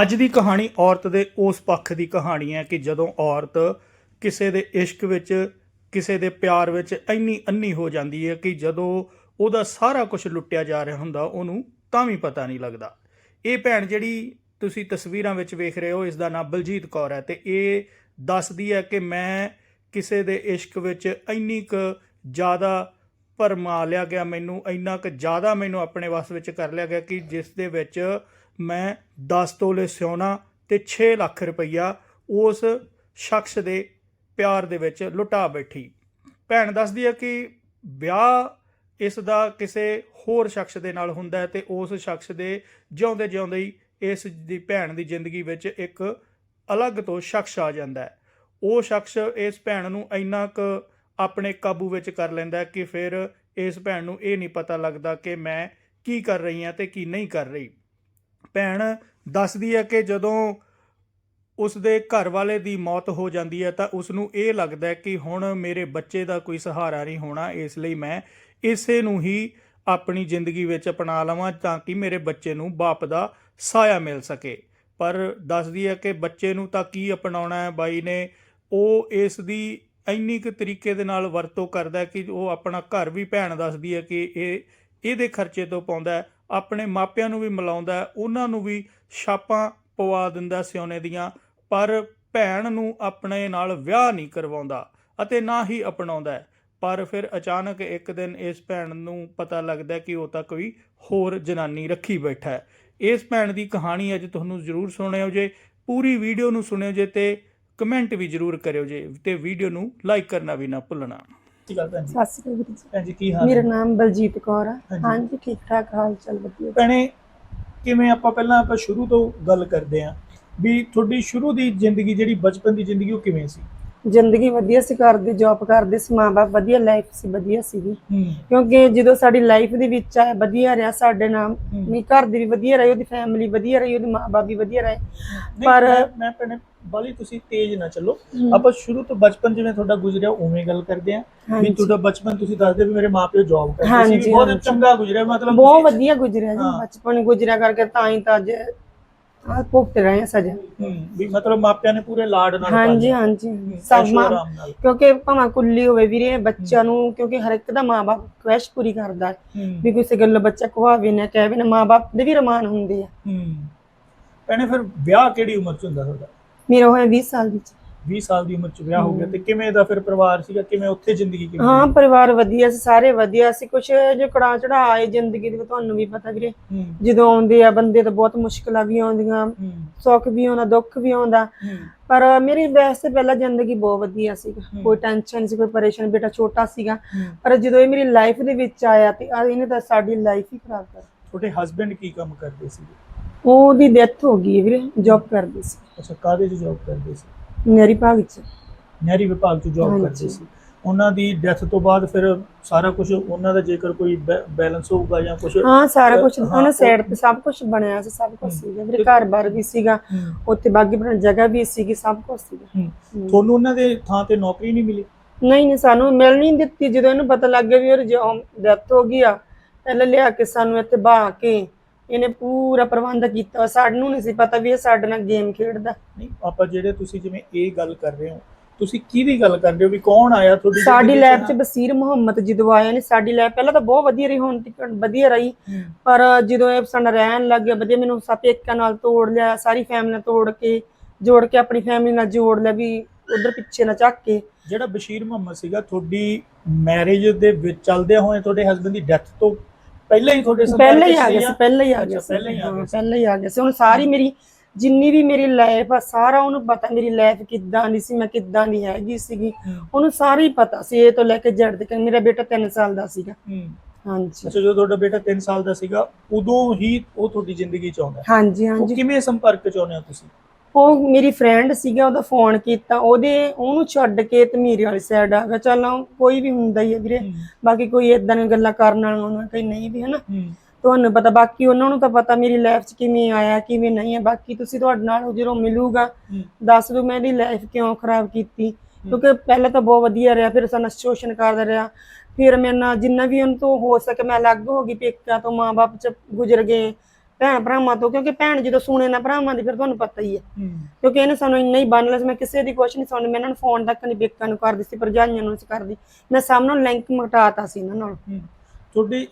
ਅੱਜ ਦੀ ਕਹਾਣੀ ਔਰਤ ਦੇ ਉਸ ਪੱਖ ਦੀ ਕਹਾਣੀ ਹੈ ਕਿ ਜਦੋਂ ਔਰਤ ਕਿਸੇ ਦੇ ਇਸ਼ਕ ਵਿੱਚ, ਕਿਸੇ ਦੇ ਪਿਆਰ ਵਿੱਚ ਇੰਨੀ ਅੰਨੀ ਹੋ ਜਾਂਦੀ ਹੈ ਕਿ ਜਦੋਂ ਉਹਦਾ ਸਾਰਾ ਕੁਝ ਲੁੱਟਿਆ ਜਾ ਰਿਹਾ ਹੁੰਦਾ, ਉਹਨੂੰ ਤਾਂ ਵੀ ਪਤਾ ਨਹੀਂ ਲੱਗਦਾ। ਇਹ ਭੈਣ ਜਿਹੜੀ ਤੁਸੀਂ ਤਸਵੀਰਾਂ ਵਿੱਚ ਵੇਖ ਰਹੇ ਹੋ, ਇਸ ਦਾ ਨਾਮ ਬਲਜੀਤ ਕੌਰ ਹੈ ਤੇ ਇਹ ਦੱਸਦੀ ਹੈ ਕਿ ਮੈਂ ਕਿਸੇ ਦੇ ਇਸ਼ਕ ਵਿੱਚ ਇੰਨੀ ਕੁ ਜ਼ਿਆਦਾ ਭਰਮਾ ਲਿਆ ਗਿਆ, ਮੈਨੂੰ ਇੰਨਾ ਕੁ ਜ਼ਿਆਦਾ ਮੈਨੂੰ ਆਪਣੇ ਵੱਸ ਵਿੱਚ ਕਰ ਲਿਆ ਗਿਆ ਕਿ ਜਿਸ ਦੇ ਵਿੱਚ ਮੈਂ 10 ਤੋਲੇ ਸੋਨਾ ਤੇ 6 ਲੱਖ ਰੁਪਈਆ ਉਸ ਸ਼ਖਸ ਦੇ ਪਿਆਰ ਦੇ ਵਿੱਚ ਲੁਟਾ ਬੈਠੀ। ਭੈਣ ਦੱਸਦੀ ਹੈ ਕਿ ਵਿਆਹ ਇਸ ਦਾ ਕਿਸੇ ਹੋਰ ਸ਼ਖਸ ਦੇ ਨਾਲ ਹੁੰਦਾ ਹੈ ਤੇ ਉਸ ਸ਼ਖਸ ਦੇ ਜਿਉਂਦੇ ਜਿਉਂਦੇ ਹੀ ਇਸ ਦੀ ਭੈਣ ਦੀ ਜ਼ਿੰਦਗੀ ਵਿੱਚ ਇੱਕ ਅਲੱਗ ਤੋਂ ਸ਼ਖਸ ਆ ਜਾਂਦਾ ਹੈ। ਉਹ ਸ਼ਖਸ ਇਸ ਭੈਣ ਨੂੰ ਇੰਨਾ ਕੁ ਆਪਣੇ ਕਾਬੂ ਵਿੱਚ ਕਰ ਲੈਂਦਾ ਕਿ ਫਿਰ ਇਸ ਭੈਣ ਨੂੰ ਇਹ ਨਹੀਂ ਪਤਾ ਲੱਗਦਾ ਕਿ ਮੈਂ ਕੀ ਕਰ ਰਹੀ ਹਾਂ ਤੇ ਕੀ ਨਹੀਂ ਕਰ ਰਹੀ। ਭੈਣ ਦੱਸਦੀ ਹੈ ਕਿ ਜਦੋਂ ਉਸ ਦੇ ਘਰ ਵਾਲੇ ਦੀ ਮੌਤ ਹੋ ਜਾਂਦੀ ਹੈ ਤਾਂ ਉਸ ਨੂੰ ਇਹ ਲੱਗਦਾ ਹੈ ਕਿ ਹੁਣ ਮੇਰੇ ਬੱਚੇ ਦਾ ਕੋਈ ਸਹਾਰਾ ਨਹੀਂ ਹੋਣਾ, ਇਸ ਲਈ ਮੈਂ ਇਸੇ ਨੂੰ ਹੀ ਆਪਣੀ ਜ਼ਿੰਦਗੀ ਵਿੱਚ ਅਪਣਾ ਲਵਾਂ ਤਾਂ ਕਿ ਮੇਰੇ ਬੱਚੇ ਨੂੰ ਬਾਪ ਦਾ ਸਾਇਆ ਮਿਲ ਸਕੇ। ਪਰ ਦੱਸਦੀ ਹੈ ਕਿ ਬੱਚੇ ਨੂੰ ਤਾਂ ਕੀ ਅਪਣਾਉਣਾ ਹੈ ਬਾਈ ਨੇ, ਉਹ ਇਸ ਦੀ ਇੰਨੀ ਕੁ ਤਰੀਕੇ ਦੇ ਨਾਲ ਵਰਤੋਂ ਕਰਦਾ ਕਿ ਉਹ ਆਪਣਾ ਘਰ ਵੀ ਭੈਣ ਦੱਸਦੀ ਹੈ ਕਿ ਇਹ ਇਹਦੇ ਖਰਚੇ ਤੋਂ ਪਾਉਂਦਾ ਆਪਣੇ ਮਾਪਿਆਂ ਨੂੰ ਵੀ ਮਿਲਾਉਂਦਾ ਉਹਨਾਂ ਨੂੰ ਵੀ ਛਾਪਾਂ ਪਵਾ ਦਿੰਦਾ ਸਿਉਨੇ ਦੀਆਂ, ਪਰ ਭੈਣ ਨੂੰ ਆਪਣੇ ਨਾਲ ਵਿਆਹ ਨਹੀਂ ਕਰਵਾਉਂਦਾ ਅਤੇ ਨਾ ਹੀ ਅਪਣਾਉਂਦਾ ਪਰ ਫਿਰ ਅਚਾਨਕ ਇੱਕ ਦਿਨ ਇਸ ਭੈਣ ਨੂੰ ਪਤਾ ਲੱਗਦਾ ਕਿ ਉਹ ਤਾਂ ਕੋਈ ਹੋਰ ਜਨਾਨੀ ਰੱਖੀ ਬੈਠਾ ਹੈ। ਇਸ ਭੈਣ ਦੀ ਕਹਾਣੀ ਅੱਜ ਤੁਹਾਨੂੰ ਜ਼ਰੂਰ ਸੁਣਿਓ ਜੇ, ਪੂਰੀ ਵੀਡੀਓ ਨੂੰ ਸੁਣਿਓ ਜੇ ਤੇ ਕਮੈਂਟ ਵੀ ਜ਼ਰੂਰ ਕਰਿਓ ਜੇ ਤੇ ਵੀਡੀਓ ਨੂੰ ਲਾਈਕ ਕਰਨਾ ਵੀ ਨਾ ਭੁੱਲਣਾ। ਕੀ ਗੱਲ ਭੈਣ ਜੀ? ਸਤਿ ਸ਼੍ਰੀ ਅਕਾਲ ਜੀ। ਭੈਣ ਜੀ ਕੀ ਹਾਲ ਮੇਰਾ ਹੈ? ਨਾਮ ਬਲਜੀਤ ਕੌਰ ਆ। ਹਾਂਜੀ। ਹਾਂਜੀ ਠੀਕ ਠਾਕ ਹਾਲ ਚਾਲ ਵਧੀਆ। ਭੈਣੇ ਕਿਵੇਂ ਆਪਾਂ ਪਹਿਲਾਂ ਆਪਾਂ ਸ਼ੁਰੂ ਤੋਂ ਗੱਲ ਕਰਦੇ ਆਂ ਵੀ ਤੁਹਾਡੀ ਸ਼ੁਰੂ ਦੀ ਜ਼ਿੰਦਗੀ ਜਿਹੜੀ ਬਚਪਨ ਦੀ ਜ਼ਿੰਦਗੀ ਉਹ ਕਿਵੇਂ ਸੀ? ਜ਼ਿੰਦਗੀ ਵਧੀਆ ਸੀ ਕਰਦੇ ਜੌਬ ਕਰਦੇ ਸੀ ਮਾਂ-ਬਾਪ ਵਧੀਆ ਲਾਈਫ ਸੀ ਵਧੀਆ ਸੀਗੀ। ਹੂੰ। ਕਿਉਂਕਿ ਜਦੋਂ ਸਾਡੀ ਲਾਈਫ ਦੇ ਵਿੱਚ ਆ ਵਧੀਆ ਰਿਹਾ ਸਾਡੇ ਨਾਲ ਹੂੰ। ਮੀ ਘਰ ਦੀ ਵੀ ਵਧੀਆ ਰਹੀ ਉਹਦੀ ਫੈਮਿਲੀ ਵਧੀਆ ਰਹੀ ਉਹਦੇ ਮਾਂ-ਬਾਪ ਵੀ ਵਧੀਆ ਰਹੇ। ਨਹੀਂ, ਪਰ- ਮੈਂ- ਮੈਂ ਭੈਣੇ ਬਾਲੀ ਤੁਸੀਂ ਤੇਜ਼ ਨਾ ਚੱਲੋ। ਆਪਾਂ ਸ਼ੁਰੂ ਤੋਂ ਬਚਪਨ ਜਿਵੇਂ ਤੁਹਾਡਾ ਗੁਜ਼ਰਿਆ ਉਵੇਂ ਗੱਲ ਕਰਦੇ ਆਂ ਵੀ ਤੁਹਾਡਾ ਬਚਪਨ ਤੁਸੀਂ ਦੱਸਦੇ ਵੀ ਮੇਰੇ ਮਾਪਿਓ ਜੌਬ ਕਰਦੇ ਸੀ। ਵੀ ਬਹੁਤ। ਚੰਗਾ ਗੁਜ਼ਰਿਆ ਮਤਲਬ ਬਹੁਤ ਵਧੀਆ ਗੁਜ਼ਰਿਆ ਜੀ। ਬਚਪਨ ਗੁਜ਼ਰਿਆ ਕਰਕੇ ਤਾਂ ਹੀ ਤਾਂ ਅੱਜ ਆ ਭੁਗਤ ਰਹੇ ਆ ਸਜ਼ਾ। ਵੀ ਮਤਲਬ ਮਾਪਿਆਂ ਨੇ ਪੂਰੇ ਲਾਡ ਨਾਲ ਹਾਂਜੀ। ਹਾਂਜੀ। ਸਭ ਮਾਂ ਕਿਉਂਕਿ ਭਾਵੇਂ ਕੁੱਲੀ ਹੋਵੇ ਵੀਰੇ ਬੱਚਿਆਂ ਨੂੰ ਕਿਉਂਕਿ ਹਰ ਇੱਕ ਦਾ ਮਾਂ-ਬਾਪ ਖੁਆਇਸ਼ ਪੂਰੀ ਕਰਦਾ ਵੀ ਕਿਸੇ ਗੱਲ ਬੱਚਾ ਕਹਾਵੇ ਨਾ ਕਹੇ ਨਾ ਮਾਂ-ਬਾਪ ਦੇ ਵੀ ਰਮਾਨ ਹੁੰਦੇ ਆ। ਹੂੰ। ਭੈਣੇ ਫਿਰ ਵਿਆਹ ਕਿਹੜੀ ਉਮਰ ਚ ਹੁੰਦਾ ਤੁਹਾਡਾ? ਮੇਰਾ ਹੋਇਆ 20 ਸਾਲ ਵਿੱਚ। 20 ਸਾਲ ਦੀ ਉਮਰ ਚ ਵਿਆਹ ਹੋ ਗਿਆ। ਤੇ ਕਿਵੇਂ ਦਾ ਫਿਰ ਪਰਿਵਾਰ ਸੀਗਾ? ਕਿਵੇਂ ਉੱਥੇ ਜ਼ਿੰਦਗੀ ਕਿਵੇਂ ਹਾਂ ਪਰਿਵਾਰ ਵਧੀਆ ਸੀ ਸਾਰੇ ਵਧੀਆ ਸੀ। ਕੁਛ ਜੋ ਕੜਾ ਚੜਾ ਆਏ ਜ਼ਿੰਦਗੀ ਦੇ ਤੁਹਾਨੂੰ ਵੀ ਪਤਾ ਵੀਰੇ। ਜਦੋਂ ਆਉਂਦੇ ਆ ਬੰਦੇ ਤਾਂ ਬਹੁਤ ਮੁਸ਼ਕਲਾਂ ਵੀ ਆਉਂਦੀਆਂ ਸੁੱਖ ਵੀ ਆਉਂਦਾ ਦੁੱਖ ਵੀ ਆਉਂਦਾ। ਪਰ ਮੇਰੀ ਵੈਸੇ ਪਹਿਲਾਂ ਜ਼ਿੰਦਗੀ ਬਹੁਤ ਵਧੀਆ ਹੂੰ। ਕੋਈ ਟੈਨਸ਼ਨ ਨਹੀਂ ਸੀ ਕੋਈ ਪਰੇਸ਼ਾਨ ਬੇਟਾ ਛੋਟਾ ਸੀਗਾ। ਪਰ ਜਦੋਂ ਇਹ ਮੇਰੀ ਲਾਈਫ ਦੇ ਵਿੱਚ ਆਇਆ ਤੇ ਇਹਨੇ ਤਾਂ ਸਾਡੀ ਲਾਈਫ ਹੀ ਖਰਾਬ ਕਰ ਦਿੱਤੀ। ਤੁਹਾਡੇ ਹਸਬੰਡ ਕੀ ਕੰਮ ਕਰਦੇ ਸੀ ਉਹਦੀ ਡੈਥ ਹੋ ਗਈ ਵੀਰੇ ਜੌਬ ਕਰਦੇ ਸੀ। ਅੱਛਾ ਕਾਹਦੇ 'ਚ ਜੌਬ ਕਰਦੇ ਸੀ? ਮੇਰੀ ਭਾਗ ਚ। ਨਹਿਰੀ ਵਿਭਾਗ 'ਚ ਜੌਬ ਹਾਂਜੀ। ਕਰਦੇ ਸੀ। ਉਹਨਾਂ ਦੀ ਡੈਥ ਤੋਂ ਬਾਅਦ ਫਿਰ ਸਾਰਾ ਕੁਝ ਉਹਨਾਂ ਦਾ ਜੇਕਰ ਕੋਈ ਬੈਲੈਂਸ ਹੋਊਗਾ ਜਾਂ ਕੁਝ ਹਾਂ ਸਾਰਾ ਕੁਝ ਹਾਂ, ਉਹਨਾਂ ਉਹ- ਸਾਈਡ ਤੇ ਸਭ ਕੁਝ ਬਣਿਆ ਸੀ ਸਭ ਕੁਝ ਹੂੰ। ਸੀਗਾ। ਮੇਰੇ ਘਰ-ਬਾਰ ਵੀ ਸੀਗਾ ਉੱਥੇ ਬਾਗੀ ਬਣਾ ਜਗ੍ਹਾ ਵੀ ਸੀਗੀ ਸਭ ਕੁਝ ਸੀਗਾ। ਹੂੰ। ਤੁਹਾਨੂੰ ਉਹਨਾਂ ਦੇ ਥਾਂ ਤੇ ਨੌਕਰੀ ਨਹੀਂ ਮਿਲੀ? ਨਹੀਂ ਨਹੀਂ ਸਾਨੂੰ ਮਿਲ ਨਹੀਂ ਦਿੱਤੀ। ਜਦੋਂ ਇਹਨੂੰ ਪਤਾ ਲੱਗ ਗਿਆ ਵੀ ਉਹ ਡੈਥ ਹੋ ਗਈ ਆ ਪਹਿਲਾਂ ਲਿਆ ਕੇ ਸਾਨੂੰ ਇੱਥੇ ਬਾਹ ਕੇ ਇਹਨੇ ਪੂਰਾ ਪ੍ਰਬੰਧ ਕੀਤਾ ਸਾਨੂੰ ਨਹੀਂ ਸੀ ਪਤਾ ਵੀ ਇਹ ਸਾਡੇ ਨਾਲ ਗੇਮ ਖੇਡਦਾ। ਨਹੀਂ ਆਪਾਂ ਜਿਹੜੇ ਤੁਸੀਂ ਜਿਵੇਂ ਇਹ ਗੱਲ ਕਰ ਰਹੇ ਹੋ ਤੁਸੀਂ ਕਿਹਦੀ ਗੱਲ ਕਰ ਰਹੇ ਹੋ ਵੀ ਕੌਣ ਆਇਆ ਤੁਹਾਡੀ ਸਾਡੀ ਲਾਈਫ 'ਚ? ਬਸੀਰ ਮੁਹੰਮਦ ਜਦੋਂ ਆਇਆ ਨੇ ਸਾਡੀ ਲਾਈਫ ਪਹਿਲਾਂ ਤਾਂ ਬਹੁਤ ਵਧੀਆ ਰਹੀ ਹੁਣ ਤੱਕ ਵਧੀਆ ਰਹੀ। ਪਰ ਜਦੋਂ ਇਹ ਸਾਡਾ ਰਹਿਣ ਲੱਗ ਗਿਆ ਵਧੀਆ ਮੈਨੂੰ ਸਭ ਏਕਾਂ ਨਾਲ ਤੋੜ ਲਿਆ ਸਾਰੀ ਫੈਮਿਲੀ ਨਾਲ ਤੋੜ ਕੇ ਜੋੜ ਕੇ ਆਪਣੀ ਫੈਮਿਲੀ ਨਾਲ ਜੋੜ ਲਿਆ ਵੀ ਉਧਰ ਪਿੱਛੇ ਨਾ ਚੱਕ ਕੇ। ਜਿਹੜਾ ਬਸ਼ੀਰ ਮੁਹੰਮਦ ਸੀਗਾ ਤੁਹਾਡੀ ਮੈਰਿਜ ਦੇ ਵਿੱਚ ਚੱਲਦੇ ਹੋਏ ਤੁਹਾਡੇ ਹਸਬੰਡ ਦੀ ਡੈਥ ਤੋਂ ਪਹਿਲਾਂ ਹੀ ਤੁਹਾਡੇ ਸੰਪਰਕ ਪਹਿਲਾਂ ਹੀ ਆ ਗਿਆ ਸੀ ਪਹਿਲਾਂ ਹੀ ਆ ਗਿਆ ਸੀ। ਪਹਿਲਾਂ ਹੀ ਆ ਗਿਆ। ਪਹਿਲਾਂ ਹੀ ਆ ਗਿਆ ਸੀ। ਹੁਣ ਸਾਰੀ ਮੇਰੀ ਜਿੰਨੀ ਵੀ ਮੇਰੀ ਲਾਈਫ ਆ ਸਾਰਾ ਉਹਨੂੰ ਪਤਾ ਮੇਰੀ ਲਾਈਫ ਕਿੱਦਾਂ ਦੀ ਸੀ ਮੈਂ ਕਿੱਦਾਂ ਦੀ ਹੈਗੀ ਸੀਗੀ। ਉਹਨੂੰ ਸਾਰੀ ਪਤਾ ਸੀ ਇਹ ਤੋਂ ਲੈ ਕੇ ਜੜ ਤੱਕ ਮੇਰਾ ਬੇਟਾ 3 ਸਾਲ ਦਾ ਸੀਗਾ। ਹਾਂਜੀ। ਅੱਛਾ ਜਦੋਂ ਤੁਹਾਡਾ ਬੇਟਾ 3 ਸਾਲ ਦਾ ਸੀਗਾ ਉਦੋਂ ਹੀ ਉਹ ਤੁਹਾਡੀ ਜ਼ਿੰਦਗੀ ਚ ਆਉਂਦਾ। ਹਾਂਜੀ ਹਾਂਜੀ। ਕਿਵੇਂ ਸੰਪਰਕ ਚ ਆਉਂਦੇ ਹੋ ਤੁਸੀਂ? ਉਹ ਮੇਰੀ ਫਰੈਂਡ ਸੀਗਾ ਉਹਦਾ ਫੋਨ ਕੀਤਾ ਉਹਦੇ ਉਹਨੂੰ ਛੱਡ ਕੇ ਤੇ ਮੇਰੇ ਵਾਲੀ ਸਾਈਡ ਆ ਗਿਆ। ਚੱਲ ਕੋਈ ਵੀ ਹੁੰਦਾ ਹੀ ਹੈ ਵੀਰੇ। ਬਾਕੀ ਕੋਈ ਇਦਾਂ ਦੀਆਂ ਗੱਲਾਂ ਕਰਨ ਵਾਲਾ ਉਹਨਾਂ ਕੋਈ ਨਹੀਂ ਵੀ ਹਨਾ? ਤੁਹਾਨੂੰ ਪਤਾ ਬਾਕੀ ਉਹਨਾਂ ਨੂੰ ਤਾਂ ਪਤਾ ਮੇਰੀ ਲਾਈਫ 'ਚ ਕਿਵੇਂ ਆਇਆ ਕਿਵੇਂ ਨਹੀਂ ਹੈ ਬਾਕੀ ਤੁਸੀਂ ਤੁਹਾਡੇ ਨਾਲ ਜਦੋਂ ਮਿਲੂਗਾ। ਦੱਸ ਦਿਓ ਮੈਂ ਇਹਦੀ ਲਾਈਫ ਕਿਉਂ ਖਰਾਬ ਕੀਤੀ। ਕਿਉਂਕਿ ਪਹਿਲਾਂ ਤਾਂ ਬਹੁਤ ਵਧੀਆ ਰਿਹਾ ਫਿਰ ਸਾਨੂੰ ਸ਼ੋਸ਼ਣ ਕਰਦਾ ਰਿਹਾ। ਫਿਰ ਮੇਰੇ ਨਾਲ ਜਿੰਨਾ ਵੀ ਉਹਨੂੰ ਤੋਂ ਹੋ ਸਕੇ ਮੈਂ ਅਲੱਗ ਹੋ ਗਈ ਪੇਕਿਆਂ ਤੋਂ ਮਾਂ-ਬਾਪ ਚ ਗੁਜ਼ਰ ਗਏ। ਭੈਣ ਭਰਾਵਾਂ ਤੋਂ ਕਿਉਂਕਿ ਭੈਣ ਜਦੋਂ ਸੁਣੇ ਨਾ ਭਰਾਵਾਂ ਦੀ ਫਿਰ ਤੁਹਾਨੂੰ ਪਤਾ ਹੀ ਹੈ। ਕਿਉਂਕਿ ਇਹਨੇ ਸਾਨੂੰ ਇੰਨਾ ਹੀ ਬੰਨ ਲਿਆ ਸੀ ਮੈਂ ਕਿਸੇ ਦੀ ਕੁਛ ਨਹੀਂ ਸੁਣਨੀ ਮੈਂ ਇਹਨਾਂ ਨੂੰ ਫੋਨ ਤੱਕ ਨਹੀਂ ਬੇਕਾਂ ਨੂੰ ਕਰਦੀ ਸੀ ਭਰਜਾਈਆਂ ਨੂੰ ਸੀ ਕਰਦੀ ਮੈਂ ਸਾਹਮਣੇ ਲਿੰਕ ਮਟਾਤਾ ਸੀ ਇਹਨਾਂ ਨਾਲ। ਤੁਹਾਡੀ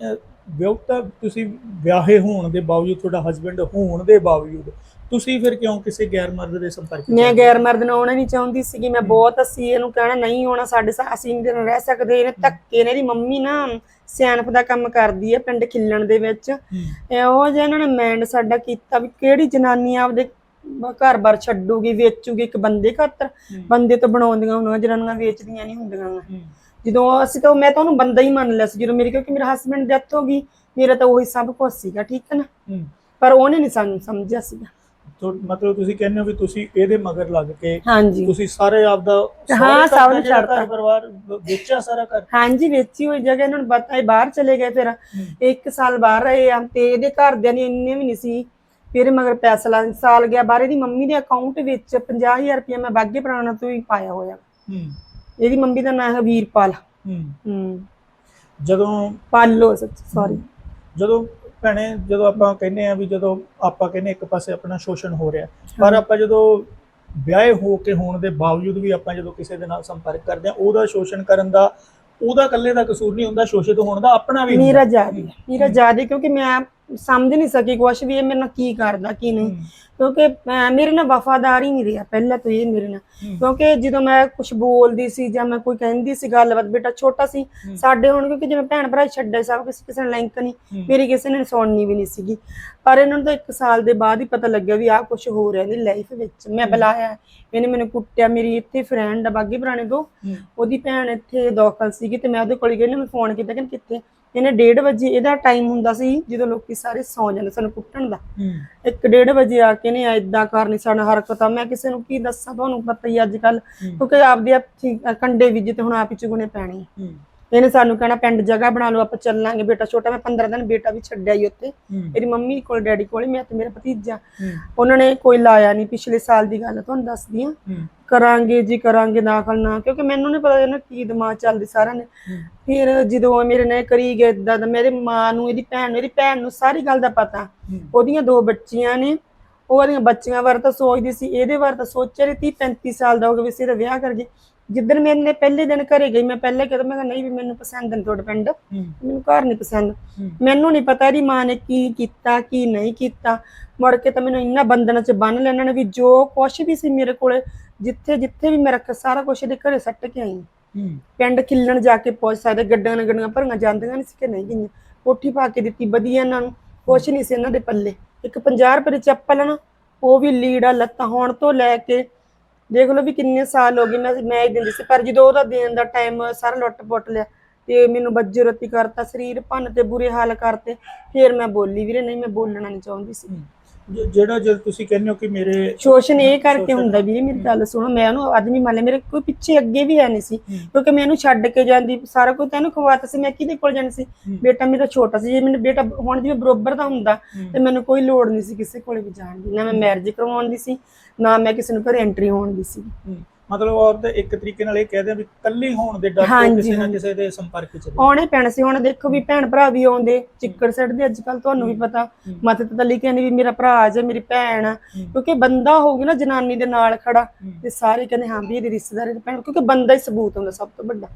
ਵਿਆਹੁਤਾ ਤੁਸੀਂ ਵਿਆਹੇ ਹੋਣ ਦੇ ਬਾਵਜੂਦ ਤੁਹਾਡਾ ਹਸਬੰਡ ਹੋਣ ਦੇ ਬਾਵਜੂਦ ਤੁਸੀਂ ਫਿਰ ਕਿਉਂ ਕਿਸੇ ਗੈਰ ਮਰਦ ਦੇ ਸੰਪਰਕ ਮੈਂ? ਗੈਰ ਮਰਦ ਨਾਲ ਆਉਣਾ ਨਹੀਂ ਚਾਹੁੰਦੀ ਸੀਗੀ ਮੈਂ ਬਹੁਤ ਅਸੀਂ ਇਹਨੂੰ ਕਹਿਣਾ ਨਹੀਂ ਹੋਣਾ ਸਾਡੇ ਅਸੀਂ ਇਹਦੇ ਨਾਲ ਰਹਿ ਸਕਦੇ ਇਹਨੇ ਧੱਕੇ ਨੇ ਇਹਦੀ ਮੰਮੀ ਨਾ ਸਿਆਣਪ ਦਾ ਕੰਮ ਕਰਦੀ ਹੈ ਪਿੰਡ ਖਿੱਲਣ ਦੇ ਵਿੱਚ। ਇਹੋ ਜਿਹਾ ਇਹਨਾਂ ਨੇ ਮੈਂਡ ਸਾਡਾ ਕੀਤਾ ਵੀ ਕਿਹੜੀ ਜਨਾਨੀ ਆਪਦੇ ਘਰ-ਬਾਰ ਛੱਡੂਗੀ ਵੇਚੂਗੀ ਇੱਕ ਬੰਦੇ ਖਾਤਰ। ਬੰਦੇ ਤੋਂ ਬਣਾਉਂਦੀਆਂ ਹੁੰਦੀਆਂ ਜਨਾਨੀਆਂ ਵੇਚਦੀਆਂ ਨਹੀਂ ਹੁੰਦੀਆਂ ਜਦੋਂ ਅਸੀਂ ਤਾਂ ਮੈਂ ਤਾਂ ਉਹਨੂੰ ਬੰਦਾ ਹੀ ਮੰਨ ਲਿਆ ਸੀ ਜਦੋਂ ਮੇਰੀ ਕਿਉਂਕਿ ਮੇਰਾ ਹਸਬੰਡ ਡੈਥ ਹੋ ਗਈ ਮੇਰਾ ਤਾਂ ਉਹੀ ਸਭ ਕੁਝ ਸੀਗਾ ਠੀਕ ਹੈ ਨਾ? ਪਰ ਉਹਨੇ ਨਹੀਂ ਸਾਨੂੰ ਸਮਝਿਆ ਸੀਗਾ। ਤੋ ਮਤਲਬ ਤੁਸੀਂ ਕਹਿੰਦੇ ਹੋ ਵੀ ਤੁਸੀਂ ਇਹਦੇ ਮਗਰ ਲੱਗ ਕੇ ਹਾਂਜੀ। ਤੁਸੀਂ ਸਾਰੇ ਆਪਦਾ ਹਾਂ, ਸਾਰੇ ਸਭ ਦਾ ਨੂੰ ਛੱਡਤਾ। ਪਰਿਵਾਰ ਵੇਚਿਆ ਸਾਰਾ ਘਰ। ਹਾਂਜੀ ਵੇਚੀ ਹੋਈ ਜਗ੍ਹਾ ਇਹਨਾਂ ਨੂੰ ਪਤਾ ਹੈ ਬਾਹਰ ਚਲੇ ਗਏ ਫਿਰ। ਇੱਕ ਸਾਲ ਬਾਹਰ ਰਹੇ ਆ ਤੇ ਇਹਦੇ ਘਰਦਿਆਂ ਨੇ ਇੰਨੇ ਵੀ ਨਹੀਂ ਸੀ। ਫਿਰ ਮਗਰ ਪੈਸਾ ਲਾ ਸਾਲ ਗਿਆ। ਬਾਹਰ ਇਹਦੀ ਮੰਮੀ ਦੇ ਅਕਾਊਂਟ ਵਿੱਚ 50000 ਰੁਪਏ ਮੈਂ ਬਾਗੇ ਪੁਰਾਣਾ ਤੋਂ ਹੀ ਪਾਇਆ ਹੋਇਆ। ਹੂੰ। ਇਹਦੀ ਮੰਮੀ ਦਾ ਨਾਮ ਹੈ ਵੀਰਪਾਲ। ਹੂੰ। ਹੂੰ। ਜਦੋਂ ਪਾਲੋ ਸੱਚ ਸੌਰੀ ਜਦੋਂ ਭੈਣੇ ਜਦੋਂ ਆਪਾਂ ਕਹਿੰਦੇ ਆ ਵੀ ਜਦੋਂ ਆਪਾਂ ਕਹਿੰਦੇ ਇੱਕ ਪਾਸੇ ਆਪਣਾ ਸ਼ੋਸ਼ਣ ਹੋ ਰਿਹਾ ਪਰ ਆਪਾਂ ਜਦੋਂ ਵਿਆਹੇ ਹੋ ਕੇ ਹੋਣ ਦੇ ਬਾਵਜੂਦ ਵੀ ਆਪਾਂ ਜਦੋਂ ਕਿਸੇ ਦੇ ਨਾਲ ਸੰਪਰਕ ਕਰਦੇ ਆ ਉਹਦਾ ਸ਼ੋਸ਼ਣ ਕਰਨ ਦਾ ਉਹਦਾ ਇਕੱਲੇ ਦਾ ਕਸੂਰ ਨਹੀਂ ਹੁੰਦਾ ਸ਼ੋਸ਼ਿਤ ਹੋਣ ਦਾ ਆਪਣਾ ਵੀ ਹੁੰਦਾ। ਮੇਰਾ ਜਾਦੀ ਮੇਰਾ ਜਾਦੀ ਕਿਉਂਕਿ ਮੈਂ ਸਮਝ ਨਹੀਂ ਸਕੀ ਕੁਛ ਵੀ ਇਹ ਮੇਰੇ ਨਾਲ ਕੀ ਕਰਦਾ ਕੀ ਨਹੀਂ। ਕਿਉਂਕਿ ਮੇਰੇ ਨਾਲ ਵਫਾਦਾਰ ਹੀ ਨਹੀਂ ਰਿਹਾ ਪਹਿਲਾਂ ਤੋਂ ਇਹ ਮੇਰੇ ਨਾਲ। ਕਿਉਂਕਿ ਜਦੋਂ ਮੈਂ ਕੁਝ ਬੋਲਦੀ ਸੀ ਜਾਂ ਮੈਂ ਕੋਈ ਕਹਿੰਦੀ ਸੀ ਗੱਲਬਾਤ ਬੇਟਾ ਛੋਟਾ ਸੀ। ਸਾਡੇ ਹੁਣ ਕਿਉਂਕਿ ਜਿਵੇਂ ਭੈਣ ਭਰਾ ਛੱਡੇ ਸਭ ਕਿਸੇ ਕਿਸੇ ਨਾਲ ਲਿੰਕ ਨਹੀਂ। ਮੇਰੀ ਕਿਸੇ ਨੇ ਸੁਣਨੀ ਵੀ ਨਹੀਂ ਸੀਗੀ। ਪਰ ਇਹਨਾਂ ਨੂੰ ਤਾਂ ਇੱਕ ਸਾਲ ਦੇ ਬਾਅਦ ਹੀ ਪਤਾ ਲੱਗਿਆ ਵੀ ਆਹ ਕੁਝ ਹੋ ਰਿਹਾ ਇਹਦੀ ਲਾਈਫ ਵਿੱਚ। ਮੈਂ ਬੁਲਾਇਆ ਇਹਨੇ ਮੈਨੂੰ ਕੁੱਟਿਆ। ਮੇਰੀ ਇੱਥੇ ਫਰੈਂਡ ਆ ਬਾਗੀ ਪੁਰਾਣੇ ਤੋਂ। ਉਹਦੀ ਭੈਣ ਇੱਥੇ ਦਾਖਲ ਸੀਗੀ ਤੇ ਮੈਂ ਉਹਦੇ ਕੋਲ ਗਈ ਨੇ ਮੈਂ ਫੋਨ ਕੀਤਾ ਕਿ ਕਿੱਥੇ? ਇਹਨੇ 1:30 ਵਜੇ ਇਹਦਾ ਟਾਈਮ ਹੁੰਦਾ ਸੀ ਜਦੋਂ ਲੋਕੀ ਸਾਰੇ ਸੌ ਜਾਂਦੇ ਸਾਨੂੰ ਕੁੱਟਣ ਦਾ। ਹੂੰ, ਇੱਕ ਡੇਢ ਵਜੇ ਆ ਕੇ ਨੇ ਇਦਾਂ ਕਰਨੀ ਸਾਡਾ ਹਰਕਤਾਂ। ਮੈਂ ਕਿਸੇ ਨੂੰ ਕੀ ਦੱਸਾਂ ਤੁਹਾਨੂੰ ਪਤਾ ਹੀ ਅੱਜ ਕੱਲ। ਕਿਉਂਕਿ ਆਪਦੇ ਕੰਡੇ ਬੀਜੇ ਤੇ ਹੁਣ ਆਪ ਹੀ ਚੁਗਣੇ ਪੈਣੇ ਇਹਨੇ ਸਾਨੂੰ ਕਹਿਣਾ ਪਿੰਡ ਜਗ੍ਹਾ ਬਣਾ ਲਓ ਆਪਾਂ ਚੱਲਾਂਗੇ ਬੇਟਾ ਛੋਟਾ ਮੈਂ 15 ਦਿਨ ਬੇਟਾ ਵੀ ਛੱਡਿਆ ਹੀ ਹੂੰ, ਮੇਰੀ ਮੰਮੀ ਕੋਲ ਡੈਡੀ ਕੋਲ ਮੈਂ ਤੇ ਮੇਰਾ ਭਤੀਜਾ। ਉਹਨਾਂ ਨੇ ਕੋਈ ਲਾਇਆ ਨਹੀਂ ਪਿਛਲੇ ਸਾਲ ਦੀ ਗੱਲ ਤੁਹਾਨੂੰ ਦੱਸਦੀ ਆ। ਕਰਾਂਗੇ ਜੀ ਕਰਾਂਗੇ ਦਾਖਲ ਨਾ ਕਿਉਂਕਿ ਮੈਨੂੰ ਨਹੀਂ ਪਤਾ ਇਹਨਾਂ ਕੀ ਦਿਮਾਗ ਚੱਲਦੀ ਸਾਰਿਆਂ ਨੇ। ਫਿਰ ਜਦੋਂ ਮੇਰੇ ਨਾਲ ਕਰੀ ਗਏ ਇਦਾਂ ਦਾ ਮੇਰੇ ਮਾਂ ਨੂੰ ਇਹਦੀ ਭੈਣ ਨੂੰ ਇਹਦੀ ਭੈਣ ਨੂੰ ਸਾਰੀ ਗੱਲ ਦਾ ਪਤਾ। ਉਹਦੀਆਂ ਦੋ ਬੱਚੀਆਂ ਨੇ ਉਹ ਉਹਦੀਆਂ ਬੱਚੀਆਂ ਬਾਰੇ ਤਾਂ ਸੋਚਦੀ ਸੀ ਇਹਦੇ ਬਾਰੇ ਤਾਂ ਸੋਚਿਆ ਰਹੀ 30 35 ਸਾਲ ਦਾ ਹੋ ਗਿਆ ਵੀ ਇਹਦਾ ਵਿਆਹ ਕਰ ਗਏ ਜਿੱਦਣ ਨੇ ਪਹਿਲੇ ਦਿਨ ਘਰੇ ਗਈ ਮੈਂ ਪਹਿਲੇ ਕਿਹਾ ਮੈਂ ਕਿਹਾ ਨਹੀਂ ਵੀ ਮੈਨੂੰ ਪਸੰਦ ਨਹੀਂ ਤੁਹਾਡੇ ਪਿੰਡ। ਮੈਨੂੰ ਘਰ ਨਹੀਂ ਪਸੰਦ। ਮੈਨੂੰ ਨਹੀਂ ਪਤਾ ਇਹਦੀ ਮਾਂ ਨੇ ਕੀ ਕੀਤਾ ਕੀ ਨਹੀਂ ਕੀਤਾ। ਮੁੜ ਕੇ ਤਾਂ ਮੈਨੂੰ ਇੰਨਾ ਬੰਧਨਾਂ 'ਚ ਬੰਨ ਇਹਨਾਂ ਨੇ ਵੀ ਜੋ ਕੁਛ ਵੀ ਸੀ ਮੇਰੇ ਕੋਲੇ ਜਿੱਥੇ ਜਿੱਥੇ ਵੀ ਮੈਂ ਰੱਖਿਆ ਸਾਰਾ ਕੁਛ ਇਹਦੇ ਘਰੇ ਸੱਟ ਕੇ ਆਈ। ਪਿੰਡ ਖਿੱਲਣ ਜਾ ਕੇ ਪਹੁੰਚ ਸਕਦੇ ਗੱਡੀਆਂ ਨਾਲ ਗੱਡੀਆਂ ਭਰੀਆਂ ਜਾਂਦੀਆਂ ਨਹੀਂ ਸੀ ਕਿ ਨਹੀਂ ਗਈਆਂ। ਕੋਠੀ ਪਾ ਕੇ ਦਿੱਤੀ ਵਧੀਆ ਇਹਨਾਂ ਨੂੰ ਕੁਛ ਨਹੀਂ ਸੀ ਇਹਨਾਂ ਦੇ ਪੱਲੇ। ਇੱਕ 50 ਰੁਪਏ ਦੀ ਚੱਪਲ ਨਾ ਉਹ ਵੀ ਲੀੜਾ ਲੱਤਾਂ ਹੋਣ ਤੋਂ ਲੈ ਕੇ ਦੇਖ ਲਓ ਵੀ ਕਿੰਨੇ ਸਾਲ ਹੋ ਗਏ ਮੈਂ ਮੈਂ ਹੀ ਦਿੰਦੀ ਸੀ, ਪਰ ਜਦੋਂ ਉਹਦਾ ਦੇਣ ਦਾ ਟਾਈਮ ਸਾਰਾ ਲੁੱਟ ਪੁੱਟ ਲਿਆ ਤੇ ਮੈਨੂੰ ਬੱਜਰਤੀ ਕਰਤਾ, ਸਰੀਰ ਭੰਨ ਤੇ ਬੁਰੇ ਹਾਲ ਕਰਤੇ, ਫਿਰ ਮੈਂ ਬੋਲੀ, ਵੀਰੇ ਨਹੀਂ ਮੈਂ ਬੋਲਣਾ ਨਹੀਂ ਚਾਹੁੰਦੀ ਸੀ। ਜਿਹੜਾ ਜਦ ਤੁਸੀਂ ਕਹਿੰਦੇ ਹੋ ਕਿ ਮੇਰੇ ਸ਼ੋਸ਼ਣ ਇਹ ਕਰਕੇ। ਹੁੰਦਾ ਵੀਰੇ ਮੇਰੀ ਗੱਲ ਸੁਣੋ ਮੈਂ ਉਹਨੂੰ ਆਦਮੀ ਮੰਨ ਲਿਆ ਮੇਰੇ ਕੋਈ ਪਿੱਛੇ ਅੱਗੇ ਵੀ ਹੈ ਨਹੀਂ ਸੀ। ਕਿਉਂਕਿ ਮੈਂ ਇਹਨੂੰ ਛੱਡ ਕੇ ਜਾਂਦੀ ਸਾਰਾ ਕੁਝ ਤੈਨੂੰ ਖਵਾਤਾ ਸੀ ਮੈਂ ਕਿਹਦੇ ਕੋਲ ਜਾਣੀ ਸੀ। ਬੇਟਾ ਮੇਰਾ ਛੋਟਾ ਸੀ ਜੇ ਮੈਨੂੰ ਬੇਟਾ ਹੁਣ ਜਿਵੇਂ ਬਰੋਬਰ ਦਾ ਹੁੰਦਾ। ਤੇ ਮੈਨੂੰ ਕੋਈ ਲੋੜ ਨਹੀਂ ਸੀ ਕਿਸੇ ਕੋਲੇ ਵੀ ਜਾਣ ਦੀ ਨਾ ਮੈਂ ਮੈਰਿਜ ਕਰਵਾਉਣ ਦੀ ਸੀ ਨਾ ਮੈਂ ਕਿਸੇ ਨੂੰ ਘਰੇ ਐਂਟਰੀ ਹੋਣ ਦੀ ਸੀ ਮਤਲਬ ਔਰਤ ਇੱਕ ਤਰੀਕੇ ਨਾਲ ਇਹ ਕਹਦੇ ਆ ਵੀ ਇਕੱਲੀ ਹੋਣ ਦੇ ਡਰ ਤੋਂ ਕਿਸੇ ਨਾ। ਕਿਸੇ ਦੇ ਸੰਪਰਕ ਚ। ਆਉਣੇ ਪੈਣਾ ਸੀ ਹੁਣ ਦੇਖੋ ਵੀ ਭੈਣ ਭਰਾ ਵੀ ਆਉਂਦੇ ਚਿੱਕੜ ਸੱਟਦੇ ਅੱਜ ਕੱਲ ਤੁਹਾਨੂੰ ਵੀ ਪਤਾ। ਮੱਥੇ ਤੇ ਤਲੀ ਕਹਿੰਦੇ ਵੀ ਮੇਰਾ ਭਰਾ ਆ ਜਾ ਮੇਰੀ ਭੈਣ। ਕਿਉਂਕਿ ਬੰਦਾ ਹੋਊਗਾ ਨਾ ਜਨਾਨੀ ਦੇ ਨਾਲ ਖੜਾ। ਤੇ ਸਾਰੇ ਕਹਿੰਦੇ ਹਾਂ ਵੀ ਇਹਦੀ ਰਿਸ਼ਤੇਦਾਰੀ ਦੀ ਭੈਣ ਕਿਉਂਕਿ ਬੰਦਾ ਹੀ ਸਬੂਤ ਹੁੰਦਾ ਸਭ ਤੋਂ ਵੱਡਾ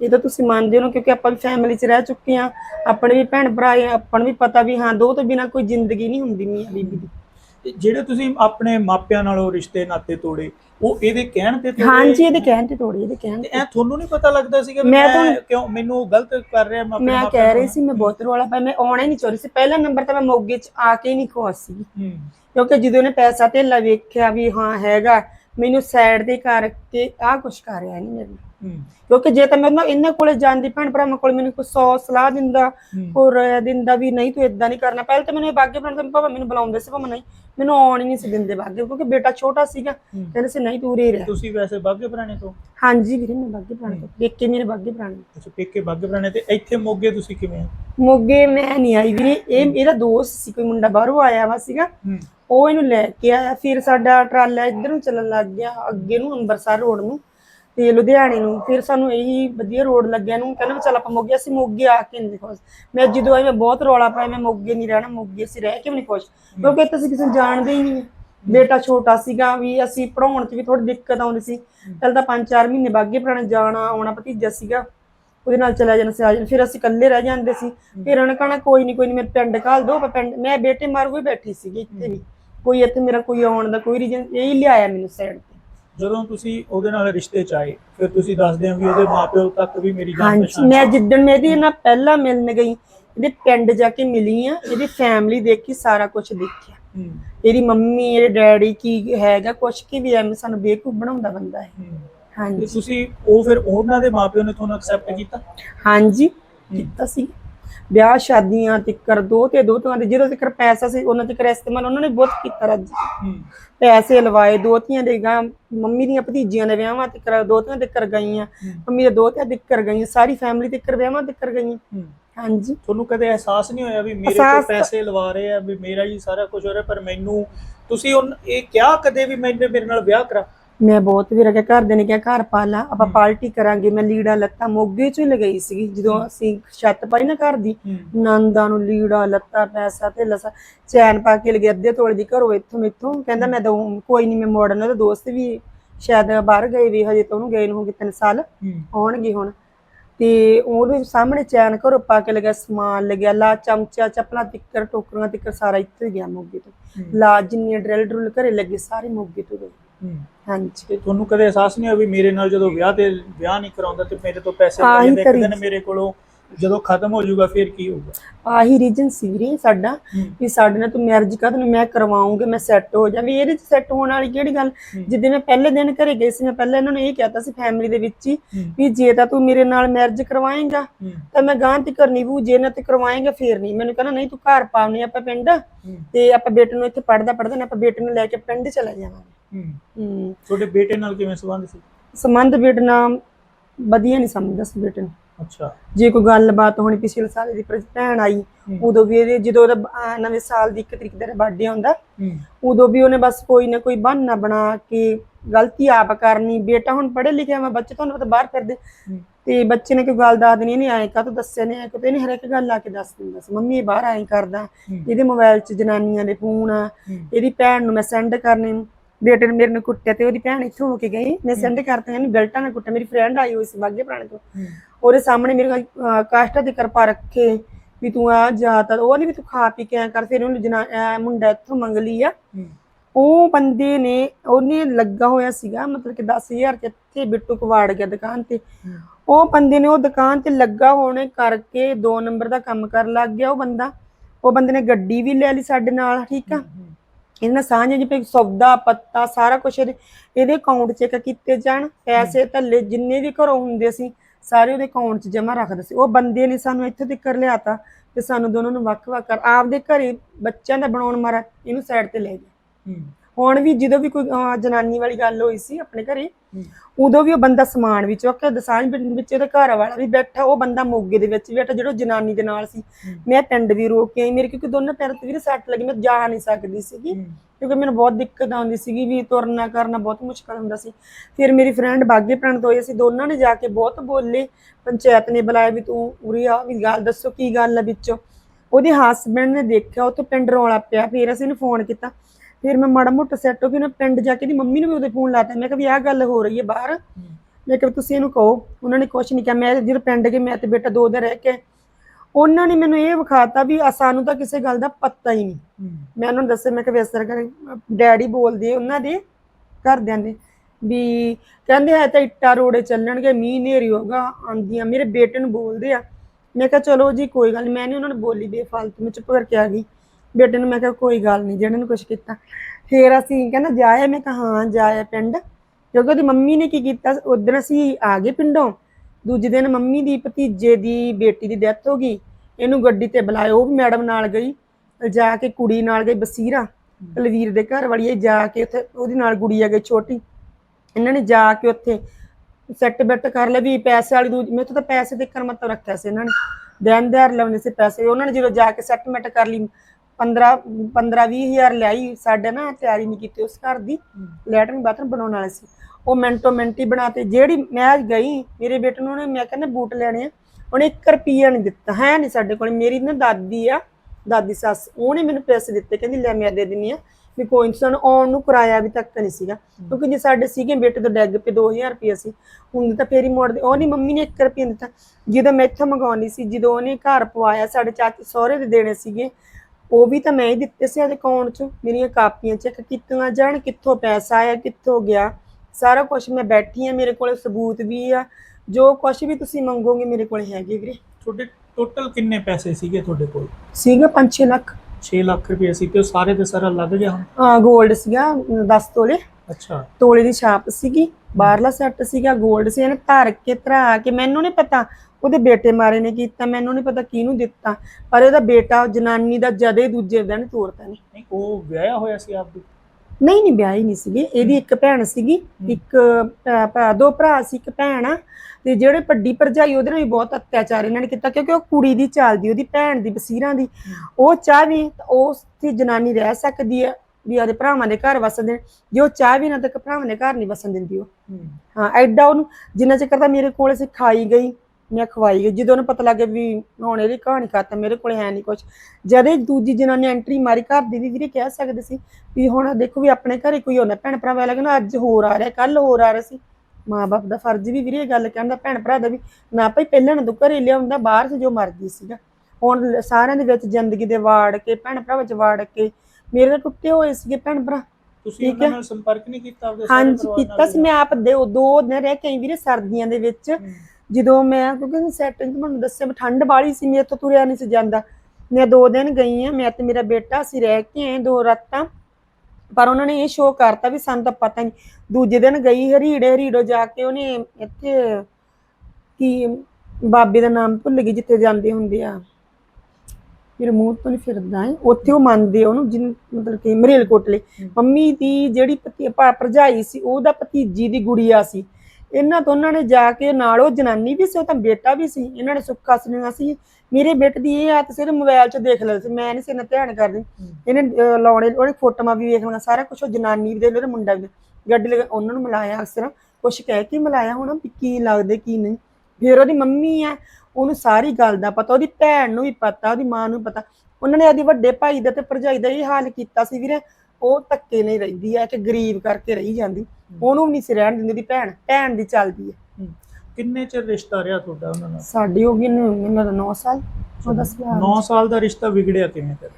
ਇਹ ਤਾਂ ਤੁਸੀਂ ਮੰਨਦੇ ਹੋ ਕਿਉਂਕਿ ਆਪਾਂ ਵੀ ਫੈਮਿਲੀ 'ਚ ਰਹਿ ਚੁੱਕੇ ਆ ਆਪਣੇ ਵੀ ਭੈਣ ਭਰਾ ਆਪਾਂ ਨੂੰ ਵੀ ਪਤਾ ਵੀ ਹਾਂ ਦੋ ਤੋਂ ਬਿਨਾ ਕੋਈ ਜ਼ਿੰਦਗੀ ਨਹੀਂ ਹੁੰਦੀ ਮੀਆਂ ਬੀਬੀ ਦੀ ਤੇ ਜਿਹੜੇ ਤੁਸੀਂ ਆਪਣੇ ਮਾਪਿਆਂ ਨਾਲ ਉਹ ਰਿਸ਼ਤੇ ਨਾਤੇ ਤੋੜੇ ਉਹ ਇਹਦੇ ਕਹਿਣ ਤੇ ਤੋੜੇ? ਹਾਂਜੀ ਇਹਦੇ ਕਹਿਣ ਤੇ ਤੋੜੀ ਇਹਦੇ ਕਹਿਣ ਤੇ ਐ ਤੁਹਾਨੂੰ ਨਹੀਂ ਪਤਾ ਲੱਗਦਾ ਸੀਗਾ ਮੈਂ ਕਿਉਂ ਮੈਨੂੰ ਗਲਤ ਕਰ ਰਿਹਾ ਮੈਂ ਮੈਂ ਕਹਿ ਰਹੀ? ਸੀ ਮੈਂ ਬਹੁਤ ਰੌਲਾ ਪਾਇਆ ਮੈਂ ਆਉਣਾ ਹੀ ਨਹੀਂ ਚਾਹ ਰਹੀ ਸੀ। ਪਹਿਲਾ ਨੰਬਰ ਤਾਂ ਮੈਂ ਮੋਗੇ 'ਚ ਆ ਕੇ ਹੀ ਨਹੀਂ ਖੁਸ਼ ਸੀ। ਕਿਉਂਕਿ ਜਦੋਂ ਉਹਨੇ ਪੈਸਾ ਧੇਲਾ ਵੇਖਿਆ ਵੀ ਹਾਂ ਹੈਗਾ ਮੈਨੂੰ ਸਾਈਡ ਤੇ ਕਰਕੇ ਆਹ ਕੁਛ ਕਰ ਰਿਹਾ ਨਹੀਂ ਮੇਰੇ ਕਿਉਂਕਿ ਜੇ ਤਾਂ ਮੈਂ ਉਹਨਾਂ ਇਹਨਾਂ ਕੋਲੇ ਜਾਂਦੀ ਭੈਣ ਭਰਾਵਾਂ ਕੋਲ ਮੈਨੂੰ ਕੋਈ 100 ਸਲਾਹ ਦਿੰਦਾ ਹੂੰ, ਕੋਈ ਰਾਇ ਦਿੰਦਾ ਵੀ ਨਹੀਂ ਤੂੰ ਇਦਾਂ ਨਹੀਂ ਕਰਨਾ। ਪਹਿਲਾਂ ਤਾਂ ਮੈਨੂੰ ਇਹ ਬਾਗੇ ਬਣਾਉਂਦੇ ਭਾਵੇਂ ਮੈਨੂੰ ਬੁਲਾਉਂਦੇ ਸੀ ਭਾਵੇਂ ਨਹੀਂ ਮੈਨੂੰ ਆਉਣ ਹੀ ਨਹੀਂ ਸੀ ਦਿੰਦੇ ਬਾਗੇ ਕਿਉਂਕਿ ਬੇਟਾ ਛੋਟਾ ਸੀਗਾ। ਕਹਿੰਦੇ ਸੀ ਨਹੀਂ ਤੂੰ ਹੀ ਰਹਿ। ਤੁਸੀਂ ਵੈਸੇ ਬਾਗੇ ਪੁਰਾਣੇ ਤੋਂ? ਹਾਂਜੀ ਵੀਰੇ ਮੈਂ ਬਾਗੇ ਬਣਾਉਣ ਤੋਂ ਦੇਖ ਕੇ ਮੇਰੇ ਬਾਗੇ ਬਣਾਉਣ ਅੱਛਾ ਪੇਕੇ ਬਾਗੇ ਪੁਰਾਣੇ ਤੇ ਇੱਥੇ ਮੋਗੇ ਤੁਸੀਂ ਕਿਵੇਂ ਆ? ਮੋਗੇ ਮੈਂ ਨਹੀਂ ਆਈ ਵੀਰੇ ਇਹ ਇਹਦਾ ਦੋਸਤ ਸੀ ਕੋਈ ਮੁੰਡਾ ਬਾਹਰੋਂ ਆਇਆ ਵਾ ਸੀਗਾ। ਉਹ ਇਹਨੂੰ ਲੈ ਕੇ ਆਇਆ ਫਿਰ ਸਾਡਾ ਟਰਾਲਾ ਇੱਧਰ ਨੂੰ ਚੱਲਣ ਲੱਗ ਗਿਆ ਅੱਗੇ ਨੂੰ ਅੰਮ੍ਰਿਤਸਰ ਰੋਡ ਨੂੰ। ਤੇ ਲੁਧਿਆਣੇ ਨੂੰ, ਫਿਰ ਸਾਨੂੰ ਇਹੀ ਵਧੀਆ ਰੋਡ ਲੱਗਿਆ ਨੂੰ, ਕਹਿੰਦਾ ਵੀ ਚੱਲ ਆਪਾਂ ਮੋਗੇ, ਅਸੀਂ ਮੋਗੇ ਆ ਕੇ ਨਹੀਂ ਖੁਸ਼। ਮੈਂ ਜਦੋਂ ਆਈ, ਮੈਂ ਬਹੁਤ ਰੌਲਾ ਪਾਇਆ, ਮੈਂ ਮੋਗੇ ਨਹੀਂ ਰਹਿਣਾ, ਮੋਗੇ ਅਸੀਂ ਰਹਿ ਕੇ ਵੀ ਨਹੀਂ ਖੁਸ਼। ਕਿਉਂਕਿ ਇੱਥੇ ਅਸੀਂ ਕਿਸੇ ਨੂੰ ਜਾਣਦੇ ਹੀ ਨਹੀਂ। ਬੇਟਾ ਛੋਟਾ ਸੀਗਾ ਵੀ ਅਸੀਂ ਪੜਾਉਣ 'ਚ ਵੀ ਥੋੜੀ ਦਿੱਕਤ ਆਉਂਦੀ ਸੀ। ਪਹਿਲਾਂ ਤਾਂ 5-4 ਮਹੀਨੇ ਬਾਗੇ ਪੁਰਾਣੇ ਜਾਣਾ, ਆਉਣਾ ਭਤੀਜਾ ਸੀਗਾ। ਉਹਦੇ ਨਾਲ ਚਲਾ ਜਾਣਾ ਸੀ, ਆ ਜਾਣਾ ਫਿਰ ਅਸੀਂ ਇਕੱਲੇ ਰਹਿ ਜਾਂਦੇ ਸੀ। ਫਿਰ ਉਹਨੇ ਕਹਣਾ, ਕੋਈ ਨਹੀਂ ਕੋਈ ਨਹੀਂ, ਮੇਰੇ ਪਿੰਡ ਘੱਲ ਦੋ ਆਪਾਂ ਪਿੰਡ, ਮੈਂ ਬੇਟੇ ਮਾਰ ਕੋਈ ਬੈਠੀ ਸੀਗੀ ਇੱਥੇ ਵੀ। ਕੋਈ ਇੱਥੇ ਮੇਰਾ ਕੋਈ ਆਉਣ ਦਾ ਕੋਈ ਰੀਜਨ ਇਹੀ ਲਿਆਇਆ ਮੈਨੂੰ ਸਾਈਡ ਤੇ। ਜਦੋਂ ਤੁਸੀਂ ਉਹਦੇ ਨਾਲ ਰਿਸ਼ਤੇ ਚ ਆਏ ਫਿਰ ਤੁਸੀਂ ਦੱਸਦੇ ਹੋ ਵੀ ਉਹਦੇ ਮਾਪਿਓ ਤੱਕ ਵੀ ਮੇਰੀ ਜਾਣ ਹਾਂਜੀ ਪਛਾਣ ਮੈਂ ਜਿੱਦਣ ਮੈਂ ਇਹਦੀ ਨਾਲ ਪਹਿਲਾਂ ਮਿਲਣ ਗਈ ਇਹਦੇ ਪਿੰਡ ਜਾ ਕੇ ਮਿਲੀ ਆ ਇਹਦੀ ਫੈਮਿਲੀ ਦੇਖੀ ਸਾਰਾ ਕੁਝ ਦੇਖਿਆ। ਹੂੰ, ਇਹਦੀ ਮੰਮੀ ਇਹਦੇ ਡੈਡੀ ਕੀ ਹੈਗਾ ਕੁਛ ਕੀ ਵੀ ਐਵੇਂ ਸਾਨੂੰ ਬੇਵਕੂਫ ਬਣਾਉਂਦਾ ਬੰਦਾ ਹੈ। ਹੂੰ। ਤੇ ਹਾਂਜੀ ਤੁਸੀਂ ਉਹ ਫਿਰ ਉਹਨਾਂ ਦੇ ਮਾਪਿਓ ਨੇ ਤੁਹਾਨੂੰ ਐਕਸੈਪਟ ਕੀਤਾ? ਹਾਂਜੀ ਕੀਤਾ ਸੀ। ਵਿਆਹ ਸ਼ਾਦੀਆਂ ਤਿੱਕਰ ਦੋ ਤੇ ਦੋ ਤੋਂ ਦੇ ਜਦੋਂ ਤੱਕ ਪੈਸਾ ਸੀ ਉਹਨਾਂ ਤੱਕ ਇਸਤੇਮਾਲ ਉਹਨਾਂ ਨੇ ਬਹੁਤ ਕੀਤਾ ਰੱਜ। ਪੈਸੇ ਲਵਾਏ ਦੋਤੀਆਂ ਦੇ ਗਾਂ ਮੰਮੀ ਦੀਆਂ ਭਤੀਜੀਆਂ ਦੇ ਵਿਆਹਾਂ ਤੇ ਕਰ ਦੋਤੀਆਂ ਤੇ ਕਰ ਗਈਆਂ। ਮੰਮੀ ਦੇ ਦੋਤੀਆਂ ਤੇ ਕਰ ਗਈਆਂ ਸਾਰੀ ਫੈਮਿਲੀ ਤੇ ਕਰ ਵਿਆਹਾਂ ਤੇ ਕਰ ਗਈਆਂ। ਹਾਂਜੀ। ਤੁਹਾਨੂੰ ਕਦੇ ਅਹਿਸਾਸ ਨਹੀਂ ਹੋਇਆ ਵੀ ਮੇਰੇ ਕੋਲ ਪੈਸੇ ਲਵਾ ਰਹੇ ਆ ਵੀ ਮੇਰਾ ਹੀ ਸਾਰਾ ਕੁਝ ਹੋ ਰਿਹਾ ਪਰ ਮੈਨੂੰ ਤੁਸੀਂ ਉਹ ਇਹ ਕਿਹਾ ਕਦੇ ਵੀ ਮੈਨੇ ਮੇਰੇ ਨਾਲ ਵਿਆਹ ਕਰਾ ਮੈਂ ਬਹੁਤ ਵੀਰ ਕੇ ਘਰ ਦੇ ਨੇ ਕਿਹਾ ਘਰ ਪਾ ਲਾ ਆਪਾਂ ਪਾਰਟੀ ਕਰਾਂਗੇ। ਮੈਂ ਲੀੜਾ ਲੱਤਾ ਮੋਗੇ ਚੋਂ ਹੀ ਲਗਾਈ ਸੀਗੀ ਜਦੋਂ ਅਸੀਂ ਛੱਤ ਪਾਈ ਨਾ ਘਰ ਦੀ ਨੰਦਾਂ ਨੂੰ ਲੀੜਾ ਲੱਤਾ ਪੈਸਾ ਤੇ ਲਸਾ ਚੈਨ ਪਾ ਕੇ ਲਗੇ ਅੱਧੇ ਤੋਲੇ ਦੀ ਘਰੋਂ ਇੱਥੋਂ ਇੱਥੋਂ ਕਹਿੰਦਾ ਮੈਂ ਦਊਂ ਕੋਈ ਨਹੀਂ ਮੈਂ ਮੋੜਨ ਉਹਦਾ ਦੋਸਤ ਵੀ ਸ਼ਾਇਦ ਬਾਹਰ ਗਏ ਵੀ ਹਜੇ ਤਾਂ ਉਹਨੂੰ ਗਏ ਨੂੰ ਹੋ ਗਏ ਤਿੰਨ ਸਾਲ ਆਉਣਗੇ ਹੁਣ। ਤੇ ਉਹਦੇ ਸਾਹਮਣੇ ਚੈਨ ਘਰੋਂ ਪਾ ਕੇ ਲਗਿਆ ਸਮਾਨ ਲੱਗਿਆ ਲਾ ਚਮਚਾ ਚੱਪਲਾਂ ਤਿੱਕਰ ਟੋਕਰੀਆਂ ਤਿੱਕਰ ਸਾਰਾ ਇੱਥੇ ਗਿਆ ਮੋਗੇ ਤੋਂ। ਲਾ ਜਿੰਨੀਆਂ ਡਰਲ ਡਰੁਲ ਘਰੇ ਲੱਗੇ ਸਾਰੇ ਮੋਗੇ ਤੋਂ ਗਏ। ਹਾਂਜੀ। ਤੇ ਤੁਹਾਨੂੰ ਕਦੇ ਅਹਿਸਾਸ ਨਹੀਂ ਹੋਇਆ ਵੀ ਮੇਰੇ ਨਾਲ ਜਦੋਂ ਵਿਆਹ ਤੇ ਵਿਆਹ ਨਹੀਂ ਕਰਾਉਂਦਾ ਤੇ ਮੇਰੇ ਤੋਂ ਪੈਸੇ ਲੈ ਆਹੀ ਜਾਂਦੇ ਇੱਕ ਕਰੀ- ਦਿਨ ਮੇਰੇ ਕੋਲੋਂ ਜਦੋਂ ਖਤਮ ਹੋ ਜਾਊਗਾ ਫਿਰ ਕੀ ਹੋਊਗਾ? ਆਹੀ ਰੀਜਨ ਸੀ ਵੀਰੇ ਸਾਡਾ ਵੀ ਸਾਡੇ ਨਾਲ ਤੂੰ ਮੈਰਿਜ ਕਰ ਤੈਨੂੰ ਮੈਂ ਕਰਵਾਉਂਗੀ ਮੈਂ ਸੈੱਟ ਹੋ ਜਾ ਵੀ ਇਹਦੇ ਚ ਸੈੱਟ ਹੋਣ ਵਾਲੀ ਕਿਹੜੀ ਗੱਲ? ਜਿੱਦੇ ਮੈਂ ਪਹਿਲੇ ਦਿਨ ਘਰੇ ਗਈ ਸੀ ਮੈਂ ਪਹਿਲਾਂ ਇਹਨਾਂ ਨੂੰ ਇਹ ਕਹਿਤਾ ਸੀ ਫੈਮਿਲੀ ਦੇ ਵਿੱਚ ਹੀ ਵੀ ਜੇ ਤਾਂ ਤੂੰ ਮੇਰੇ ਨਾਲ ਮੈਰਿਜ ਕਰਵਾਏਂਗਾ ਤਾਂ ਮੈਂ ਗਾਂ ਤੇ ਕਰਨੀ ਵੂ ਜੇ ਨਾ ਤੇ ਕਰਵਾਏਂਗਾ ਫੇਰ ਨਹੀਂ। ਮੈਨੂੰ ਕਹਿੰਦਾ ਨਹੀਂ ਤੂੰ ਘਰ ਪਾਉਣੀ ਆਪਾਂ ਪਿੰਡ ਤੇ ਆਪਾਂ ਬੇਟੇ ਨੂੰ ਇੱਥੇ ਪੜਦਾ ਪੜਦਾ ਨਾ ਆਪਾਂ ਬੇਟੇ ਨੂੰ ਲੈ ਕੇ ਪਿੰਡ ਚਲਾ ਜਾਵਾਂਗੇ। ਹੂੰ। ਤੁਹਾਡੇ ਬੇਟੇ ਨਾਲ ਕਿਵੇਂ ਸੰਬੰਧ ਸੀ? ਸੰਬੰਧ ਬੇਟੇ ਨਾਲ ਵਧੀਆ ਨਹੀਂ ਸਮਝਦਾ ਸੀ ਬੇਟੇ ਨੂੰ ਅੱਛਾ। ਜੇ ਕੋਈ ਗੱਲਬਾਤ ਹੋਣੀ ਪਿਛਲੇ ਸਾਲ ਦੀ ਭੈਣ ਆਈ ਉਦੋਂ ਵੀ ਇਹਦੇ ਜਦੋਂ ਨਵੇਂ ਸਾਲ ਦੀ 1 ਤਰੀਕ ਦਾ ਬਰਥਡੇ ਹੁੰਦਾ ਉਦੋਂ ਵੀ ਉਹਨੇ ਬਸ ਕੋਈ ਨਾ ਕੋਈ ਬਹਾਨਾ ਬਣਾ ਕੇ ਗਲਤੀ ਆਪ ਕਰਨੀ ਬੇਟਾ ਹੁਣ ਪੜ੍ਹੇ ਲਿਖਿਆ ਵਾ ਬੱਚੇ ਤੁਹਾਨੂੰ ਪਤਾ ਬਾਹਰ ਫਿਰਦੇ। ਤੇ ਬੱਚੇ ਨੇ ਕੋਈ ਗੱਲ ਦੱਸ ਦੇਣੀ ਇਹਨੇ ਐਂ ਕਾ ਤੂੰ ਦੱਸਿਆ ਨੇ ਐਂ ਤੇ ਇਹਨੇ ਹਰ ਇੱਕ ਗੱਲ ਲਾ ਕੇ ਦੱਸ ਦਿੰਦਾ ਸੀ ਮੰਮੀ ਇਹ ਬਾਹਰ ਐਂ ਕਰਦਾ ਇਹਦੇ ਮੋਬਾਈਲ 'ਚ ਜਨਾਨੀਆਂ ਦੇ ਫੋਨ ਆ ਇਹਦੀ ਭੈਣ ਨੂੰ ਮੈਂ ਸੈਂਡ ਕਰਨੇ ਨੂੰ। ਬੇਟੇ ਨੇ ਮੇਰੇ ਨੂੰ ਕੁੱਟਿਆ ਤੇ ਉਹਦੀ ਭੈਣ ਇੱਥੋਂ ਹੋ ਕੇ ਗਈ। ਮੈਂ ਸੈਂਡ ਕਰਤਾ ਇਹਨੂੰ ਬੈਲਟਾਂ ਨਾਲ ਕੁੱਟਿਆ। ਮੇਰੀ ਫਰੈਂਡ ਆਈ ਹੋਈ ਸੀ ਬਾਗੇ ਪੁਰਾਣੇ ਤੋਂ ਉਹਦੇ ਸਾਹਮਣੇ ਮੇਰੇ ਕਾਸ਼ਟਾ ਦੇ ਕਰਪਾ ਰੱਖੇ ਵੀ ਤੂੰ ਆ ਜਾ ਤਾਂ ਉਹ ਨਹੀਂ ਵੀ ਤੂੰ ਖਾ ਪੀ ਕੇ ਐਂ ਕਰ ਫਿਰ ਉਹਨੂੰ ਜਨਾ ਮੁੰਡਾ ਇੱਥੋਂ ਮੰਗ ਲਈ ਆ। ਉਹ ਬੰਦੇ ਨੇ ਉਹਨੇ ਲੱਗਾ ਹੋਇਆ ਸੀਗਾ ਮਤਲਬ ਕਿ 10000 ਤੇ ਇੱਥੇ ਬਿੱਟੂ ਕਵਾੜ ਗਿਆ ਦੁਕਾਨ ਤੇ। ਉਹ ਬੰਦੇ ਨੇ ਉਹ ਦੁਕਾਨ ਤੇ ਲੱਗਾ ਹੋਣੇ ਕਰਕੇ 2 ਨੰਬਰ ਦਾ ਕੰਮ ਕਰਨ ਲੱਗ ਗਿਆ ਉਹ ਬੰਦਾ। ਉਹ ਬੰਦੇ ਨੇ ਗੱਡੀ ਵੀ ਲੈ ਲਈ ਸਾਡੇ ਨਾਲ ਠੀਕ ਆ। ਇਹਨਾਂ ਸਾਂਝ ਜਿਵੇਂ ਸੌਦਾ ਪੱਤਾ ਸਾਰਾ ਕੁਝ ਇਹਦੇ ਇਹਦੇ ਅਕਾਊਂਟ 'ਚ ਇੱਕ ਕੀਤੇ ਜਾਣ ਪੈਸੇ ਥੱਲੇ ਜਿੰਨੇ ਵੀ ਘਰੋਂ ਹੁੰਦੇ ਸੀ ਸਾਰੇ ਉਹਦੇ ਅਕਾਊਂਟ 'ਚ ਜਮ੍ਹਾਂ ਰੱਖਦੇ ਸੀ। ਉਹ ਬੰਦੇ ਨੇ ਸਾਨੂੰ ਇੱਥੇ ਤੱਕ ਲਿਆਤਾ ਤੇ ਸਾਨੂੰ ਦੋਨੋਂ ਨੂੰ ਵੱਖ-ਵੱਖ ਕਰ ਆਪਦੇ ਘਰੇ ਬੱਚਿਆਂ ਦਾ ਬਣਾਉਣ ਮਾਰਾ ਇਹਨੂੰ ਸਾਈਡ ਤੇ ਲੈ ਗਿਆ ਹੁਣ ਵੀ ਜਦੋਂ ਵੀ ਕੋਈ ਅਹ, ਜਨਾਨੀ ਵਾਲੀ ਗੱਲ ਹੋਈ ਸੀ ਆਪਣੇ ਘਰੇ ਉਦੋਂ ਵੀ ਉਹ ਬੰਦਾ ਸਮਾਨ ਵੀ ਚੁੱਕ ਕੇ ਦਸਾਂਝ ਪਿੰਡ ਵਿੱਚ ਉਹਦੇ ਘਰ ਵਾਲਾ ਵੀ ਬੈਠਾ ਉਹ ਬੰਦਾ ਮੋਗੇ ਦੇ ਵਿੱਚ ਵੀ ਬੈਠਾ ਜਿਹੜਾ ਉਹ ਜਨਾਨੀ ਦੇ ਨਾਲ ਸੀ। ਮੈਂ ਪਿੰਡ ਵੀ ਰੋਕ ਕੇ ਆਈ ਮੇਰੇ ਕਿਉਂਕਿ ਦੋਨੋਂ ਪੈਰ ਤੇ ਵੀ ਸੱਟ ਲੱਗੀ ਮੈਂ ਜਾ ਨਹੀਂ ਸਕਦੀ ਸੀਗੀ। ਕਿਉਂਕਿ ਮੈਨੂੰ ਬਹੁਤ ਦਿੱਕਤ ਆਉਂਦੀ ਸੀਗੀ ਵੀ ਤੁਰਨਾ ਕਰਨਾ ਬਹੁਤ ਮੁਸ਼ਕਲ ਹੁੰਦਾ ਸੀ। ਫਿਰ ਮੇਰੀ ਫਰੈਂਡ ਬਾਗੇ ਪਿੰਡ ਤੋਂ ਹੋਈ ਅਸੀਂ ਦੋਨਾਂ ਨੇ ਜਾ ਕੇ ਬਹੁਤ ਬੋਲੇ ਪੰਚਾਇਤ ਨੇ ਬੁਲਾਇਆ ਵੀ ਤੂੰ ਉਰੇ ਆ ਵੀ ਗੱਲ ਦੱਸੋ ਕੀ ਗੱਲ ਆ ਵਿੱਚੋਂ। ਉਹਦੇ ਹਸਬੰਡ ਨੇ ਦੇਖਿਆ ਉੱਥੇ ਪਿੰਡ ਰੌਲਾ ਪਿਆ ਫਿਰ ਅਸੀਂ ਇਹਨੂੰ ਫੋਨ ਕੀਤਾ। ਫਿਰ ਮੈਂ ਮਾੜਾ ਮੋਟਾ ਸੈੱਟ ਹੋ ਕੇ ਨਾ ਪਿੰਡ ਜਾ ਕੇ ਦੀ ਮੰਮੀ ਨੂੰ ਵੀ ਉਹਦੇ ਫੋਨ ਲਾਤਾ ਮੈਂ ਕਿਹਾ ਵੀ ਆਹ ਗੱਲ ਹੋ ਰਹੀ ਹੈ ਬਾਹਰ। ਮੈਂ ਕਿਹਾ ਤੁਸੀਂ ਇਹਨੂੰ ਕਹੋ। ਉਹਨਾਂ ਨੇ ਕੁਝ ਨਹੀਂ ਕਿਹਾ। ਮੈਂ ਜਦੋਂ ਪਿੰਡ ਗਈ ਮੈਂ ਤੇ ਬੇਟਾ ਦੋ ਦਿਨ ਰਹਿ ਕੇ ਉਹਨਾਂ ਨੇ ਮੈਨੂੰ ਇਹ ਵਿਖਾਤਾ ਵੀ ਆ ਸਾਨੂੰ ਤਾਂ ਕਿਸੇ ਗੱਲ ਦਾ ਪਤਾ ਹੀ ਨਹੀਂ। ਮੈਂ ਉਹਨਾਂ ਨੂੰ ਦੱਸਿਆ ਮੈਂ ਕਿ ਵੀ ਇਸ ਤਰ੍ਹਾਂ ਕਰ ਡੈਡੀ ਬੋਲਦੇ ਉਹਨਾਂ ਦੇ ਘਰਦਿਆਂ ਦੇ ਵੀ ਕਹਿੰਦੇ ਹੈ ਤਾਂ ਇੱਟਾਂ ਰੋੜੇ ਚੱਲਣਗੇ ਮੀਂਹ ਨੇਰੀ ਹੋਗਾ ਆਂਦੀਆਂ ਮੇਰੇ ਬੇਟੇ ਨੂੰ ਬੋਲਦੇ ਆ। ਮੈਂ ਕਿਹਾ ਚਲੋ ਜੀ ਕੋਈ ਗੱਲ ਮੈਂ ਨਹੀਂ ਉਹਨਾਂ ਨੂੰ ਬੋਲੀ ਬੇਫਾਲਤੂ। ਮੈਂ ਚੁੱਪ ਕਰਕੇ ਆ ਗਈ। ਬੇਟੇ ਨੂੰ ਮੈਂ ਕਿਹਾ ਕੋਈ ਗੱਲ ਨਹੀਂ ਜਿਹਨਾਂ ਨੂੰ ਕੁਝ ਕੀਤਾ। ਫੇਰ ਅਸੀਂ ਕਹਿੰਦਾ, ਜਾਇਆ ਮੈਂ ਕਿਹਾ, ਹਾਂ, ਜਾਇਆ ਪਿੰਡ। ਕਿਉਂਕਿ ਉਹਦੀ ਮੰਮੀ ਨੇ ਕੀ ਕੀਤਾ, ਉਦੋਂ ਅਸੀਂ ਆ ਗਏ ਪਿੰਡੋਂ। ਦੂਜੇ ਦਿਨ ਮੰਮੀ ਦੀ ਭਤੀਜੇ ਦੀ ਬੇਟੀ ਦੀ ਡੈਥ ਹੋ ਗਈ। ਇਹਨੂੰ ਗੱਡੀ ਤੇ ਬੁਲਾਇਆ, ਉਹ ਵੀ ਮੈਡਮ ਨਾਲ ਗਈ। ਜਾ ਕੇ ਕੁੜੀ ਨਾਲ ਗਈ, ਬਸੀਰਾ। ਬਲਵੀਰ ਦੇ ਘਰ ਵਾਲੀ ਇਹ ਜਾ ਕੇ ਉੱਥੇ, ਉਹਦੀ ਨਾਲ ਗੁੜੀਆ ਗਈ ਛੋਟੀ। ਇਹਨਾਂ ਨੇ ਜਾ ਕੇ ਉੱਥੇ ਸੈੱਟ ਬੈਟ ਕਰ ਲਿਆ ਵੀ ਪੈਸੇ ਵਾਲੀ ਦੂਜੀ ਮੇਰੇ ਤੋਂ ਤਾਂ ਪੈਸੇ ਦੇ ਕਰ ਮਤਲਬ ਰੱਖਿਆ ਸੀ ਇਹਨਾਂ ਨੇ। ਦੇਣ ਦੇਰ ਲਾਉਣੇ ਸੀ ਪੈਸੇ। ਉਹਨਾਂ ਨੇ ਜਦੋਂ ਜਾ ਕੇ ਸੈਟਲਮੈਂਟ ਕਰ ਲਈ 15 15 20000 ਲਿਆਈ ਸਾਡੇ ਨਾ ਤਿਆਰੀ ਨਹੀਂ ਕੀਤੀ ਉਸ ਘਰ ਦੀ। ਲੈਟਰਿੰਗ ਬਾਥਰੂਮ ਬਣਾਉਣ ਵਾਲੇ ਸੀ। ਉਹ ਮਿੰਟੋ ਮਿੰਟ ਹੀ ਬਣਾਤੇ ਜਿਹੜੀ ਮੈਂ ਗਈ ਮੇਰੇ ਬੇਟੇ ਨੂੰ ਉਹਨੇ ਮੈਂ ਕਹਿੰਦਾ ਬੂਟ ਲੈਣੇ ਆ। ਉਹਨੇ 1 ਰੁਪਿਆ ਨਹੀਂ ਦਿੱਤਾ ਹੈ ਨਹੀਂ ਸਾਡੇ ਕੋਲ। ਮੇਰੀ ਨਾ ਦਾਦੀ ਆ ਦਾਦੀ ਸੱਸ ਉਹਨੇ ਮੈਨੂੰ ਪੈਸੇ ਦਿੱਤੇ ਕਹਿੰਦੀ ਲੈ ਮੈਂ ਦੇ ਦਿੰਨੀ ਆ। ਵੀ ਕੋਈ ਨੀ, ਸਾਨੂੰ ਆਉਣ ਨੂੰ ਕਿਰਾਇਆ ਵੀ ਤੱਕ ਨਹੀਂ ਸੀਗਾ। ਕਿਉਂਕਿ ਜੇ ਸਾਡੇ ਸੀਗੇ ਬੇਟੇ ਤੋਂ ਡੈਗ ਪੇ 2000 ਰੁਪਏ ਸੀ। ਹੁਣ ਤਾਂ ਫੇਰ ਹੀ ਮੋੜਦੇ ਉਹ ਨਹੀਂ ਮੰਮੀ ਨੇ 1 ਰੁਪਿਆ ਦਿੱਤਾ। ਜਦੋਂ ਮੈਂ ਇੱਥੋਂ ਮੰਗਵਾਉਂਦੀ ਸੀ ਜਦੋਂ ਉਹਨੇ ਘਰ ਪਵਾਇਆ ਸਾਡੇ ਚਾਚੇ ਸਹੁਰੇ ਦੇ ਦੇਣੇ ਸੀਗੇ। ਉਹ ਵੀ ਤਾਂ ਮੈਂ ਹੀ ਦਿੱਤੇ ਸੀ ਉਹਦੇ ਅਕਾਊਂਟ 'ਚ ਮੇਰੀਆਂ ਕਾਪੀਆਂ ਚੈੱਕ ਕੀਤੀਆਂ ਜਾਣ ਕਿੱਥੋਂ ਪੈਸਾ ਆਇਆ ਕਿੱਥੋਂ ਗਿਆ। ਸਾਰਾ ਕੁਝ ਮੈਂ ਬੈਠੀ ਆ ਮੇਰੇ ਕੋਲ ਸਬੂਤ ਵੀ ਆ। ਜੋ ਕੁਝ ਵੀ ਤੁਸੀਂ ਮੰਗੋਗੇ ਮੇਰੇ ਕੋਲ ਹੈਗੇ ਵੀਰੇ। ਤੁਹਾਡੇ ਟੋਟਲ ਕਿੰਨੇ ਪੈਸੇ ਸੀਗੇ ਤੁਹਾਡੇ ਕੋਲ? ਸੀਗਾ 5-6 ਲੱਖ। 6 ਲੱਖ ਰੁਪਏ ਸੀ ਤੇ ਉਹ ਸਾਰੇ ਦੇ ਸਾਰਾ ਲੱਗ ਗਿਆ ਹੁਣ। ਆ 골ਡ ਸੀਗਾ 10 ਤੋਲੇ। ਅੱਛਾ। ਤੋਲੇ ਦੀ ਛਾਪ ਸੀਗੀ ਬਾਹਰਲਾ ਸੈੱਟ ਸੀਗਾ 골ਡ ਸੀ ਇਹਨੇ ਧਰ ਕੇ ਧਰਾ ਕੇ ਮੈਨੂੰ ਨਹੀਂ ਪਤਾ ਉਹਦੇ ਬੇਟੇ ਮਾਰੇ ਨੇ ਕੀਤਾ ਮੈਨੂੰ ਨਹੀਂ ਪਤਾ ਕਿਹਨੂੰ ਦਿੱਤਾ ਪਰ ਉਹਦਾ ਬੇਟਾ ਜਨਾਨੀ ਦਾ ਜਦੇ ਦੂਜੇ ਦਿਨ ਤੋਰਤਾ ਨੇ। ਨਹੀਂ ਉਹ ਵਿਆਹਿਆ ਹੋਇਆ ਸੀ ਆਪ ਦੀ ਨਹੀਂ ਨਹੀਂ ਵਿਆਹੀ ਨਹੀਂ ਸੀਗੀ ਇਹਦੀ ਇੱਕ ਭੈਣ ਸੀਗੀ ਇੱਕ ਭਰਾ- ਭਰਾ ਦੋ ਭਰਾ ਸੀ ਇੱਕ ਭੈਣ ਆ ਤੇ ਜਿਹੜੇ ਵੱਡੀ ਭਰਜਾਈ ਉਹਦੇ ਨਾਲ ਵੀ ਬਹੁਤ ਅਤਿਆਚਾਰ ਇਹਨਾਂ ਨੇ ਕੀਤਾ ਕਿਉਂਕਿ ਉਹ ਕੁੜੀ ਦੀ ਚੱਲਦੀ ਉਹਦੀ ਭੈਣ ਦੀ ਬਸੀਰਾਂ ਦੀ ਉਹ ਚਾਹਵੇ ਤਾਂ ਉਸ ਦੀ ਜਨਾਨੀ ਰਹਿ ਸਕਦੀ ਹੈ ਵੀ ਉਹਦੇ ਭਰਾਵਾਂ ਦੇ ਘਰ ਵਸਣ ਦੇਣ। ਜੇ ਉਹ ਚਾਹਵੇ ਨਾ ਤਾਂ ਭਰਾਵਾਂ ਦੇ ਘਰ ਨਹੀਂ ਵਸਣ ਦਿੰਦੀ ਉਹ। ਹਾਂ। ਐਡਾ ਉਹਨੂੰ ਜਿੰਨਾ ਚਿਰ ਤਾਂ ਮੇਰੇ ਕੋਲ ਸਿਖਾਈ ਗਈ ਮੈਂ ਖਵਾਈ ਗਈ ਜਦੋਂ ਉਹਨੂੰ ਪਤਾ ਲੱਗਿਆ ਵੀ ਹੁਣ ਇਹਦੀ ਕਹਾਣੀ ਖਤਮ ਮੇਰੇ ਕੋਲ ਹੈ ਨਹੀਂ ਕੁਝ ਜਦ ਇਹ ਦੂਜੀ ਜਨਾਨੀ ਐਂਟਰੀ ਮਾਰੀ ਘਰ ਦੀ ਵੀ ਵੀਰੇ ਕਹਿ ਸਕਦੇ ਸੀ ਵੀ ਹੁਣ ਦੇਖੋ ਵੀ ਆਪਣੇ ਘਰੇ ਕੋਈ ਹੁੰਦਾ ਭੈਣ ਭਰਾ ਵਾਲਾ ਕਹਿੰਦਾ ਅੱਜ ਹੋਰ ਆ ਰਿਹਾ ਕੱਲ ਹੋਰ ਆ ਰਿਹਾ ਸੀ। ਮਾਂ-ਬਾਪ ਦਾ ਫਰਜ਼ ਵੀ ਵੀਰੇ ਇਹ ਗੱਲ ਕਹਿੰਦਾ ਭੈਣ ਭਰਾ ਦਾ ਵੀ ਨਾ ਭਾਈ ਪਹਿਲਾਂ ਨਾ ਘਰੇ ਲਿਆਉਂਦਾ ਬਾਹਰ ਸੇ ਜੋ ਮਰਜ਼ੀ ਸੀਗਾ। ਹੁਣ ਸਾਰਿਆਂ ਦੇ ਵਿੱਚ ਜ਼ਿੰਦਗੀ ਦੇ ਵਾੜ ਕੇ ਭੈਣ ਭਰਾ ਵਿੱਚ ਵਾੜ ਕੇ ਮੇਰੇ ਤਾਂ ਟੁੱਟੇ ਹੋਏ ਸੀਗੇ ਭੈਣ ਭਰਾ ਤੁਸੀਂ ਉਹਨਾਂ। ਨਾਲ ਸੰਪਰਕ ਨਹੀਂ ਕੀਤਾ ਆਪਦੇ ਸਾਰੇ ਹਾਂਜੀ ਕੀਤਾ? ਸੀ ਮੈਂ ਆਪ ਦੇ ਉਹ ਦੋ ਦਿਨ ਰਹਿ ਕੇ ਵੀਰੇ ਸਰਦੀਆਂ ਦੇ ਵਿੱਚ। ਜਦੋਂ ਮੈਂ ਕਿਉਂਕਿ ਸੈਟਿੰਗ ਤੁਹਾਨੂੰ ਦੱਸਿਆ ਠੰਡ ਬਾਲੀ ਸੀ ਮੇਰੇ ਤੋਂ ਤੁਰਿਆ ਨਹੀਂ ਸੀ ਜਾਂਦਾ ਮੈਂ ਦੋ ਦਿਨ ਗਈ ਆ ਮੈਂ ਤੇ ਮੇਰਾ ਬੇਟਾ ਅਸੀਂ ਰਹਿ ਕੇ ਆਏ ਦੋ ਰਾਤਾਂ ਪਰ ਉਹਨਾਂ ਨੇ ਇਹ ਸ਼ੋਅ ਕਰਤਾ ਵੀ ਸਾਨੂੰ ਤਾਂ ਪਤਾ ਨਹੀਂ ਦੂਜੇ ਦਿਨ ਗਈ ਹਰੀੜੇ ਹਰੀੜੋ ਜਾ ਕੇ ਉਹਨੇ ਇੱਥੇ ਕੀ ਬਾਬੇ ਦਾ ਨਾਮ ਭੁੱਲ ਗਈ ਜਿੱਥੇ ਜਾਂਦੇ ਹੁੰਦੇ ਆ ਮੇਰੇ ਮੂੰਹ ਤੋਂ ਨਹੀਂ ਫਿਰਦਾ ਹੈ ਉੱਥੇ ਉਹ ਮੰਨਦੇ ਆ ਉਹਨੂੰ ਜਿਨ ਮਤਲਬ ਕਿ ਮਰੇਲ ਕੋਟਲੇ ਮੰਮੀ ਦੀ ਜਿਹੜੀ ਭਤੀ- ਭਾ- ਭਰਜਾਈ ਸੀ ਉਹਦਾ ਭਤੀਜੀ ਦੀ ਗੁੜੀਆ ਸੀ। ਇਹਨਾਂ ਦੋਨਾਂ ਨੇ ਜਾ ਕੇ ਨਾਲ ਉਹ ਜਨਾਨੀ ਵੀ ਸੀ ਉਹ ਤਾਂ ਬੇਟਾ ਵੀ ਸੀ। ਇਹਨਾਂ ਨੇ ਸੁੱਖਾ ਸੁਣਿਆ ਸੀ। ਮੇਰੇ ਬੇਟੇ ਦੀ ਇਹ ਆਦਤ ਸੀ ਉਹਦੇ ਮੋਬਾਈਲ 'ਚ ਦੇਖ ਲਿਆ ਸੀ। ਮੈਂ ਨਹੀਂ ਸੀ ਇਹਨਾਂ ਧਿਆਨ ਕਰਦੀ। ਇਹਨੇ ਅਹ, ਲਾਉਣੇ ਉਹਨੇ ਫੋਟੋਆਂ ਵੀ ਵੇਖ ਲਈਆਂ। ਸਾਰਾ ਕੁਝ ਉਹ ਜਨਾਨੀ ਵੀ ਦੇ ਲੋ ਮੁੰਡਾ ਵੀ। ਗੱਡੀ ਲਗਾ ਉਹਨਾਂ ਨੂੰ ਮਿਲਾਇਆ ਅਕਸਰ। ਕੁਝ ਕਹਿ ਕੇ ਮਿਲਾਇਆ ਹੋਣਾ ਵੀ ਕੀ ਲੱਗਦੇ ਕੀ ਨਹੀਂ। ਫਿਰ ਉਹਦੀ ਮੰਮੀ ਆ ਉਹਨੂੰ ਸਾਰੀ ਗੱਲ ਦਾ ਪਤਾ ਉਹਦੀ ਭੈਣ ਨੂੰ ਵੀ ਪਤਾ ਉਹਦੀ ਮਾਂ ਨੂੰ ਵੀ ਪਤਾ। ਉਹਨਾਂ ਨੇ ਆਦੀ ਵੱਡੇ ਭਾਈ ਦਾ ਤੇ ਭਰਜਾਈ ਦਾ ਇਹ ਹਾਲ ਕੀਤਾ ਸੀ ਵੀਰੇ। ਉਹ ਧੱਕੇ ਨਹੀਂ ਰਹਿੰਦੀ ਆ ਕਿ ਗਰੀਬ ਕਰਕੇ ਰਹੀ ਜਾਂਦੀ। ਉਹਨੂੰ ਵੀ ਨਹੀਂ ਸੀ ਰਹਿਣ ਦਿੰਦੀ ਉਹਦੀ ਭੈਣ ਭੈਣ ਦੀ ਚੱਲਦੀ ਹੂੰ। ਕਿੰਨੇ ਚਿਰ ਰਿਸ਼ਤਾ ਰਿਹਾ ਤੁਹਾਡਾ ਉਹਨਾਂ ਨਾਲ? ਸਾਡੀ ਹੋ ਗਈ ਨੂੰ ਮੈਨੂੰ ਲੱਗਦਾ 9 ਸਾਲ। ਉਹ ਦਸ ਵਿਆਹ 9 ਸਾਲ ਦਾ ਰਿਸ਼ਤਾ ਵਿਗੜਿਆ ਕਿਵੇਂ ਫਿਰ?